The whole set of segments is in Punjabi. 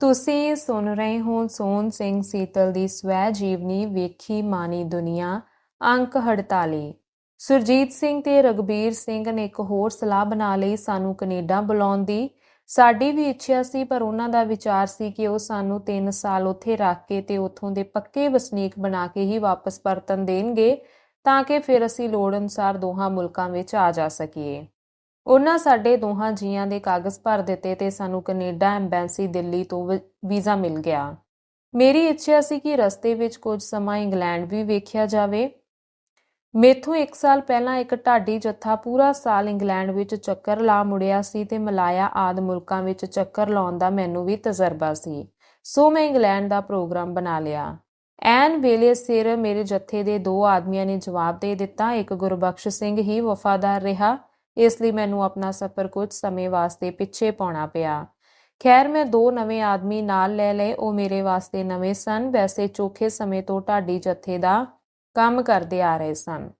ਤੁਸੀਂ ਸੁਣ ਰਹੇ ਹੋ ਸੋਨ ਸਿੰਘ ਸੀਤਲ ਦੀ ਸਵੈ ਜੀਵਨੀ ਵੇਖੀ ਮਾਨੀ ਦੁਨੀਆ, ਅੰਕ 48 ਸੁਰਜੀਤ ਸਿੰਘ ਤੇ ਰਗਬੀਰ ਸਿੰਘ ਨੇ ਇੱਕ ਹੋਰ ਸਲਾਹ ਬਣਾ ਲਈ ਸਾਨੂੰ ਕੈਨੇਡਾ ਬੁਲਾਉਣ ਦੀ। ਸਾਡੀ ਵੀ ਇੱਛਾ ਸੀ, ਪਰ ਉਹਨਾਂ ਦਾ ਵਿਚਾਰ ਸੀ ਕਿ ਉਹ ਸਾਨੂੰ 3 ਸਾਲ ਉੱਥੇ ਰੱਖ ਕੇ ਤੇ ਉੱਥੋਂ ਦੇ ਪੱਕੇ ਵਸਨੀਕ ਬਣਾ ਕੇ ਹੀ ਵਾਪਸ ਪਰਤਨ ਦੇਣਗੇ, ਤਾਂ ਕਿ ਫਿਰ ਅਸੀਂ ਲੋੜ ਅਨੁਸਾਰ ਦੋਹਾਂ ਮੁਲਕਾਂ ਵਿੱਚ ਆ ਜਾ ਸਕੀਏ। ਉਹਨਾਂ ਸਾਡੇ ਦੋਹਾਂ ਜੀਆਂ ਦੇ ਕਾਗਜ਼ ਭਰ ਦਿੱਤੇ ਤੇ ਸਾਨੂੰ ਕੈਨੇਡਾ ਐਮਬੈਸੀ ਦਿੱਲੀ ਤੋਂ ਵੀਜ਼ਾ ਮਿਲ ਗਿਆ। ਮੇਰੀ ਇੱਛਾ ਸੀ ਕਿ ਰਸਤੇ ਵਿੱਚ ਕੁਝ ਸਮਾਂ ਇੰਗਲੈਂਡ ਵੀ ਵੇਖਿਆ ਜਾਵੇ। ਮੇਥੋਂ 1 ਸਾਲ ਪਹਿਲਾਂ ਇੱਕ ਢਾਡੀ ਜੱਥਾ ਪੂਰਾ ਸਾਲ ਇੰਗਲੈਂਡ ਵਿੱਚ ਚੱਕਰ ਲਾ ਮੁੜਿਆ ਸੀ ਤੇ ਮਲਾਇਆ ਆਦ ਮੁਲਕਾਂ ਵਿੱਚ ਚੱਕਰ ਲਾਉਣ ਦਾ ਮੈਨੂੰ ਵੀ ਤਜਰਬਾ ਸੀ। ਸੋ ਮੈਂ ਇੰਗਲੈਂਡ ਦਾ ਪ੍ਰੋਗਰਾਮ ਬਣਾ ਲਿਆ। ਐਨ ਵੇਲੇ ਸਿਰ ਮੇਰੇ ਜੱਥੇ ਦੇ ਦੋ ਆਦਮੀਆਂ ਨੇ ਜਵਾਬ ਦੇ ਦਿੱਤਾ। ਇੱਕ ਗੁਰਬਖਸ਼ ਸਿੰਘ ਹੀ ਵਫਾਦਾਰ ਰਿਹਾ। ਇਸ ਲਈ ਮੈਨੂੰ ਆਪਣਾ ਸਫ਼ਰ ਕੁਝ ਸਮੇਂ ਵਾਸਤੇ ਪਿੱਛੇ ਪਾਉਣਾ ਪਿਆ। ਖੈਰ, ਮੈਂ ਦੋ ਨਵੇਂ ਆਦਮੀ ਨਾਲ ਲੈ ਲਏ, ਉਹ ਮੇਰੇ ਵਾਸਤੇ ਨਵੇਂ ਸਨ, ਵੈਸੇ ਚੋਖੇ ਸਮੇਂ ਤੋਂ ਢਾਡੀ ਜੱਥੇ ਦਾ ਕੰਮ ਕਰਦੇ ਆ ਰਹੇ ਸਨ।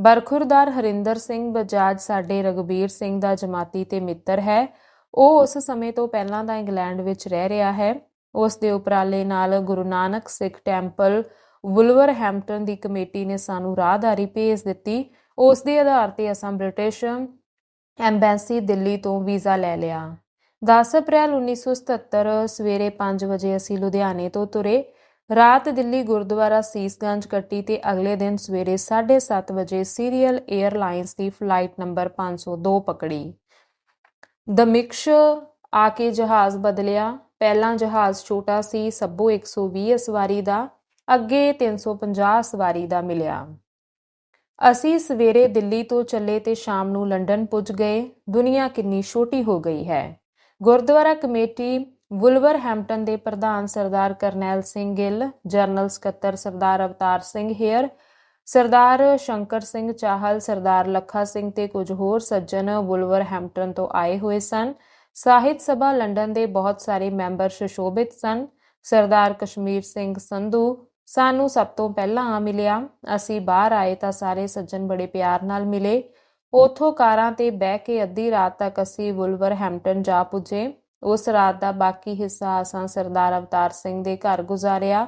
ਬਰਖੁਰਦਾਰ ਹਰਿੰਦਰ ਸਿੰਘ ਬਜਾਜ ਸਾਡੇ ਰਗਬੀਰ ਸਿੰਘ ਦਾ ਜਮਾਤੀ ਤੇ ਮਿੱਤਰ ਹੈ। ਉਹ ਉਸ ਸਮੇਂ ਤੋਂ ਪਹਿਲਾਂ ਦਾ ਇੰਗਲੈਂਡ ਵਿੱਚ ਰਹਿ ਰਿਹਾ ਹੈ। ਉਸ ਦੇ ਉਪਰਾਲੇ ਨਾਲ ਗੁਰੂ ਨਾਨਕ ਸਿੱਖ ਟੈਂਪਲ ਵੁਲਵਰਹੈਂਪਟਨ ਦੀ ਕਮੇਟੀ ਨੇ ਸਾਨੂੰ ਰਾਹਦਾਰੀ ਭੇਜ ਦਿੱਤੀ। ਉਸ ਦੇ ਆਧਾਰ ਤੇ ਅਸਾਂ ਬ੍ਰਿਟਿਸ਼ ਐਮਬੈਸੀ ਦਿੱਲੀ ਤੋਂ ਵੀਜ਼ਾ ਲੈ ਲਿਆ। 10 ਅਪ੍ਰੈਲ 1977 ਸਵੇਰੇ 5 ਵਜੇ ਅਸੀਂ ਲੁਧਿਆਣੇ ਤੋਂ ਤੁਰੇ। ਰਾਤ ਦਿੱਲੀ ਗੁਰਦੁਆਰਾ ਸੀਸਗੰਜ ਕੱਟੀ ਤੇ ਅਗਲੇ ਦਿਨ ਸਵੇਰੇ 7:30 ਵਜੇ ਸੀਰੀਅਲ 에ਅਰਲਾਈਨਸ ਦੀ ਫਲਾਈਟ ਨੰਬਰ 502 ਪਕੜੀ। ਦਮਿਕਸ਼ ਆ ਕੇ ਜਹਾਜ਼ ਬਦਲਿਆ। ਪਹਿਲਾ ਜਹਾਜ਼ ਛੋਟਾ ਸੀ, ਸੱਬੋ 120 ਸਵਾਰੀ ਦਾ, ਅੱਗੇ 350 ਸਵਾਰੀ ਦਾ ਮਿਲਿਆ। ਅਸੀਂ ਸਵੇਰੇ ਦਿੱਲੀ ਤੋਂ ਚੱਲੇ ਤੇ ਸ਼ਾਮ ਨੂੰ ਲੰਡਨ ਪੁੱਜ ਗਏ। ਦੁਨੀਆ ਕਿੰਨੀ ਛੋਟੀ ਹੋ ਗਈ ਹੈ। ਗੁਰਦੁਆਰਾ ਕਮੇਟੀ ਵੁਲਵਰਹੈਂਪਟਨ ਦੇ ਪ੍ਰਧਾਨ ਸਰਦਾਰ ਕਰਨੈਲ ਸਿੰਘ ਗਿੱਲ, ਜਨਰਲ ਸਕੱਤਰ ਸਰਦਾਰ ਅਵਤਾਰ ਸਿੰਘ ਹੇਅਰ, ਸਰਦਾਰ ਸ਼ੰਕਰ ਸਿੰਘ ਚਾਹਲ, ਸਰਦਾਰ ਲੱਖਾ ਸਿੰਘ ਤੇ ਕੁਝ ਹੋਰ ਸੱਜਣ ਵੁਲਵਰਹੈਂਪਟਨ ਤੋਂ ਆਏ ਹੋਏ ਸਨ। ਸਾਹਿਤ ਸਭਾ ਲੰਡਨ ਦੇ ਬਹੁਤ ਸਾਰੇ ਮੈਂਬਰ ਸੁਸ਼ੋਭਿਤ ਸਨ। ਸਰਦਾਰ ਕਸ਼ਮੀਰ ਸਿੰਘ ਸੰਧੂ ਸਾਨੂੰ ਸਭ ਤੋਂ ਪਹਿਲਾਂ ਆ ਮਿਲਿਆ। ਅਸੀਂ ਬਾਹਰ ਆਏ ਤਾਂ ਸਾਰੇ ਸੱਜਣ ਬੜੇ ਪਿਆਰ ਨਾਲ ਮਿਲੇ। ਉਥੋਂ ਕਾਰਾਂ ਤੇ ਬਹਿ ਕੇ ਅੱਧੀ ਰਾਤ ਤੱਕ ਅਸੀਂ ਵੁਲਵਰਹੈਂਪਟਨ ਜਾ ਪੁੱਜੇ। ਉਸ ਰਾਤ ਦਾ ਬਾਕੀ ਹਿੱਸਾ ਅਸਾਂ ਸਰਦਾਰ ਅਵਤਾਰ ਸਿੰਘ ਦੇ ਘਰ ਗੁਜ਼ਾਰਿਆ।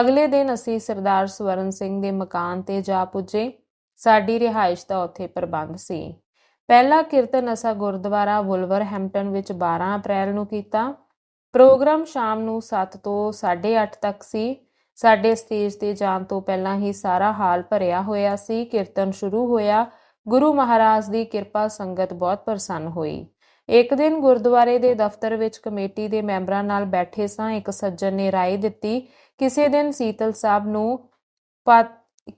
ਅਗਲੇ ਦਿਨ ਅਸੀਂ ਸਰਦਾਰ ਸਵਰਨ ਸਿੰਘ ਦੇ ਮਕਾਨ ਤੇ ਜਾ ਪੁੱਜੇ। ਸਾਡੀ ਰਿਹਾਇਸ਼ ਦਾ ਉੱਥੇ ਪ੍ਰਬੰਧ ਸੀ। ਪਹਿਲਾ ਕੀਰਤਨ ਅਸਾਂ ਗੁਰਦੁਆਰਾ ਵੁਲਵਰਹੈਂਪਟਨ ਵਿੱਚ 12 ਅਪ੍ਰੈਲ ਨੂੰ ਕੀਤਾ। ਪ੍ਰੋਗਰਾਮ ਸ਼ਾਮ ਨੂੰ 7 ਤੋਂ 8:30 ਤੱਕ ਸੀ। ਸਾਡੇ ਸਟੇਜ ਤੇ ਜਾਣ ਤੋਂ ਪਹਿਲਾਂ ਹੀ ਸਾਰਾ ਹਾਲ ਭਰਿਆ ਹੋਇਆ ਸੀ ਕੀਰਤਨ ਸ਼ੁਰੂ ਹੋਇਆ ਗੁਰੂ ਮਹਾਰਾਜ ਦੀ ਕਿਰਪਾ ਸੰਗਤ ਬਹੁਤ ਪ੍ਰਸੰਨ ਹੋਈ ਇੱਕ ਦਿਨ ਗੁਰਦੁਆਰੇ ਦੇ ਦਫ਼ਤਰ ਵਿੱਚ ਕਮੇਟੀ ਦੇ ਮੈਂਬਰਾਂ ਨਾਲ ਬੈਠੇ ਸਾਂ ਇੱਕ ਸੱਜਣ ਨੇ رائے ਦਿੱਤੀ ਕਿਸੇ ਦਿਨ ਸੀਤਲ ਸਾਹਿਬ ਨੂੰ ਪਾ-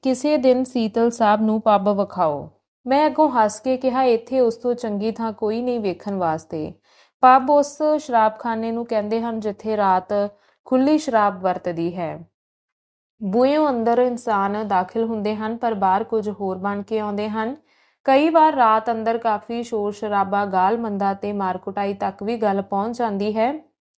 ਕਿਸੇ ਦਿਨ ਸੀਤਲ ਸਾਹਿਬ ਨੂੰ ਪੱਬ ਵਿਖਾਓ ਮੈਂ ਅੱਗੋਂ ਹੱਸ ਕੇ ਕਿਹਾ ਇੱਥੇ ਉਸ ਤੋਂ ਚੰਗੀ ਥਾਂ ਕੋਈ ਨਹੀਂ ਵੇਖਣ ਵਾਸਤੇ ਪੱਬ ਉਸ ਸ਼ਰਾਬਖਾਨੇ ਨੂੰ ਕਹਿੰਦੇ ਹਨ ਜਿੱਥੇ ਰਾਤ ਖੁੱਲੀ ਸ਼ਰਾਬ ਵਰਤਦੀ ਹੈ ਬੂਹੇ ਅੰਦਰ ਇਨਸਾਨ ਦਾਖਲ ਹੁੰਦੇ ਹਨ, ਪਰ ਬਾਹਰ ਕੁਝ ਹੋਰ ਬਣ ਕੇ ਆਉਂਦੇ ਹਨ। ਕਈ ਵਾਰ ਰਾਤ ਅੰਦਰ ਕਾਫੀ ਸ਼ੋਰ ਸ਼ਰਾਬਾ, ਗਾਲ ਮੰਦਾ ਤੇ ਮਾਰਕੁਟਾਈ ਤੱਕ ਵੀ ਗੱਲ ਪਹੁੰਚ ਜਾਂਦੀ ਹੈ।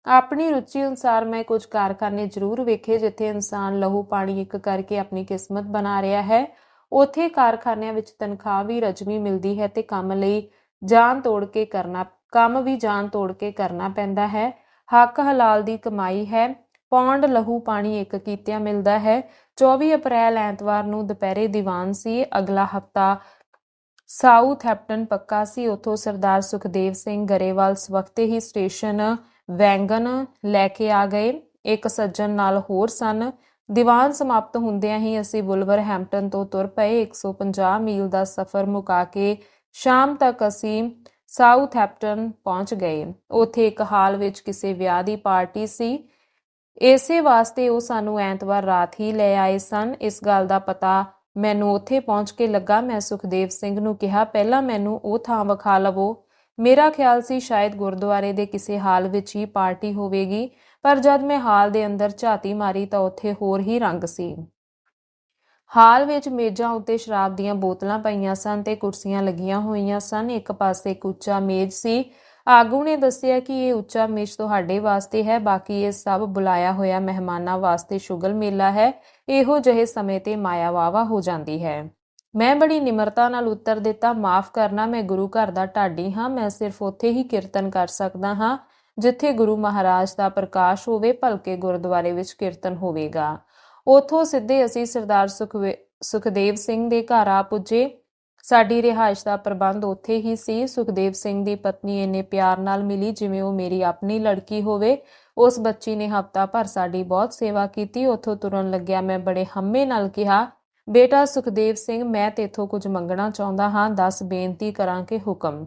ਆਪਣੀ ਰੁਚੀ ਅਨੁਸਾਰ ਮੈਂ ਕੁਝ ਕਾਰਖਾਨੇ ਜ਼ਰੂਰ ਵੇਖੇ ਜਿੱਥੇ ਇਨਸਾਨ ਲਹੂ ਪਾਣੀ ਇੱਕ ਕਰਕੇ ਆਪਣੀ ਕਿਸਮਤ ਬਣਾ ਰਿਹਾ ਹੈ। ਉਥੇ ਕਾਰਖਾਨਿਆਂ ਵਿੱਚ ਤਨਖਾਹ ਵੀ ਰਜਮੀ ਮਿਲਦੀ ਹੈ ਤੇ ਕੰਮ ਲਈ ਜਾਨ ਤੋੜ ਕੇ ਕਰਨਾ, ਕੰਮ ਵੀ ਜਾਨ ਤੋੜ ਕੇ ਕਰਨਾ ਪੈਂਦਾ ਹੈ। ਹੱਕ ਹਲਾਲ ਦੀ ਕਮਾਈ ਹੈ। ਪੌਂਡ ਲਹੂ ਪਾਣੀ ਇੱਕ ਕੀਤਿਆਂ ਮਿਲਦਾ ਹੈ। 24 ਅਪ੍ਰੈਲ ਐਤਵਾਰ ਨੂੰ ਦੁਪਹਿਰੇ ਦੀਵਾਨ ਸੀ। ਅਗਲਾ ਹਫਤਾ ਸਾਊਥ ਹੈਪਟਨ ਪੱਕਾ ਸੀ। ਉਥੋਂ ਸਰਦਾਰ ਸੁਖਦੇਵ ਸਿੰਘ ਗਰੇਵਾਲ ਸਵਖਤੇ ਹੀ ਸਟੇਸ਼ਨ ਵੈਂਗਨ ਲੈ ਕੇ ਆ ਗਏ। ਇੱਕ ਸੱਜਣ ਨਾਲ ਹੋਰ ਸਨ। ਦੀਵਾਨ ਸਮਾਪਤ ਹੁੰਦਿਆਂ ਹੀ ਅਸੀਂ ਬੁਲਵਰ ਵੁਲਵਰਹੈਂਪਟਨ ਤੋਂ ਤੁਰ ਪਏ। 150 ਮੀਲ ਦਾ ਸਫ਼ਰ ਮੁਕਾ ਕੇ ਸ਼ਾਮ ਤੱਕ ਅਸੀਂ ਸਾਊਥ ਹੈਪਟਨ ਪਹੁੰਚ ਗਏ। ਉੱਥੇ ਇੱਕ ਹਾਲ ਵਿੱਚ ਕਿਸੇ ਵਿਆਹ ਦੀ ਪਾਰਟੀ ਸੀ। ਇਸੇ ਵਾਸਤੇ ਉਹ ਸਾਨੂੰ ਐਤਵਾਰ ਰਾਤ ਹੀ ਲੈ ਆਏ ਸਨ। ਇਸ ਗੱਲ ਦਾ ਪਤਾ ਮੈਨੂੰ ਉੱਥੇ ਪਹੁੰਚ ਕੇ ਲੱਗਾ। ਮੈਂ ਸੁਖਦੇਵ ਸਿੰਘ ਨੂੰ ਕਿਹਾ, ਪਹਿਲਾਂ ਮੈਨੂੰ ਉਹ ਥਾਂ ਵਿਖਾ ਲਵੋ। ਮੇਰਾ ਖਿਆਲ ਸੀ ਸ਼ਾਇਦ ਗੁਰਦੁਆਰੇ ਦੇ ਕਿਸੇ ਹਾਲ ਵਿੱਚ ਹੀ ਪਾਰਟੀ ਹੋਵੇਗੀ, ਪਰ ਜਦ ਮੈਂ ਹਾਲ ਦੇ ਅੰਦਰ ਝਾਤੀ ਮਾਰੀ ਤਾਂ ਉੱਥੇ ਹੋਰ ਹੀ ਰੰਗ ਸੀ। ਹਾਲ ਵਿੱਚ ਮੇਜ਼ਾਂ ਉੱਤੇ ਸ਼ਰਾਬ ਦੀਆਂ ਬੋਤਲਾਂ ਪਈਆਂ ਸਨ ਤੇ ਕੁਰਸੀਆਂ ਲੱਗੀਆਂ ਹੋਈਆਂ ਸਨ। ਇੱਕ ਪਾਸੇ ਇੱਕ ਮੇਜ਼ ਸੀ ਆਗੂ ਨੇ ਦੱਸਿਆ ਕਿ ਇਹ ਉੱਚਾ ਮੇਸ਼ ਤੁਹਾਡੇ ਵਾਸਤੇ ਹੈ, ਬਾਕੀ ਇਹ ਸਭ ਬੁਲਾਇਆ ਹੋਇਆ ਮਹਿਮਾਨਾਂ ਵਾਸਤੇ ਸ਼ੁਗਲ ਮੇਲਾ ਹੈ, ਇਹੋ ਜਿਹੇ ਸਮੇਂ ਤੇ ਮਾਇਆ ਵਾਵਾ ਹੋ ਜਾਂਦੀ ਹੈ। ਮੈਂ ਬੜੀ ਨਿਮਰਤਾ ਨਾਲ ਉੱਤਰ ਦਿੱਤਾ, ਮਾਫ ਕਰਨਾ, ਮੈਂ ਗੁਰੂ ਘਰ ਦਾ ਢਾਡੀ ਹਾਂ, ਮੈਂ ਸਿਰਫ ਉੱਥੇ ਹੀ ਕੀਰਤਨ ਕਰ ਸਕਦਾ ਹਾਂ, ਜਿੱਥੇ ਗੁਰੂ ਮਹਾਰਾਜ ਦਾ ਪ੍ਰਕਾਸ਼ ਹੋਵੇ, ਭਲਕੇ ਗੁਰਦੁਆਰੇ ਵਿੱਚ ਕੀਰਤਨ ਹੋਵੇਗਾ। ਉਥੋਂ ਸਿੱਧੇ ਅਸੀਂ ਸਰਦਾਰ ਸੁਖਵੇ- ਸੁਖਦੇਵ ਸਿੰਘ ਦੇ ਘਰ ਆ ਪੁੱਜੇ ਸਾਡੀ ਰਿਹਾਇਸ਼ ਦਾ ਪ੍ਰਬੰਧ ਉੱਥੇ ਹੀ ਸੀ। ਸੁਖਦੇਵ ਸਿੰਘ ਦੀ ਪਤਨੀ ਇੰਨੇ ਪਿਆਰ ਨਾਲ ਮਿਲੀ ਜਿਵੇਂ ਉਹ ਮੇਰੀ ਆਪਣੀ ਲੜਕੀ ਹੋਵੇ। ਉਸ ਬੱਚੀ ਨੇ ਹਫਤਾ ਭਰ ਸਾਡੀ ਬਹੁਤ ਸੇਵਾ ਕੀਤੀ। ਉੱਥੋਂ ਤੁਰਨ ਲੱਗਿਆ। ਮੈਂ ਬੜੇ ਹੰਮੇ ਨਾਲ ਕਿਹਾ, ਬੇਟਾ ਸੁਖਦੇਵ ਸਿੰਘ, ਮੈਂ ਤੇਥੋਂ ਕੁਝ ਮੰਗਣਾ ਚਾਹੁੰਦਾ ਹਾਂ। ਦੱਸ, ਬੇਨਤੀ ਕਰਾਂ ਕਿ ਹੁਕਮ।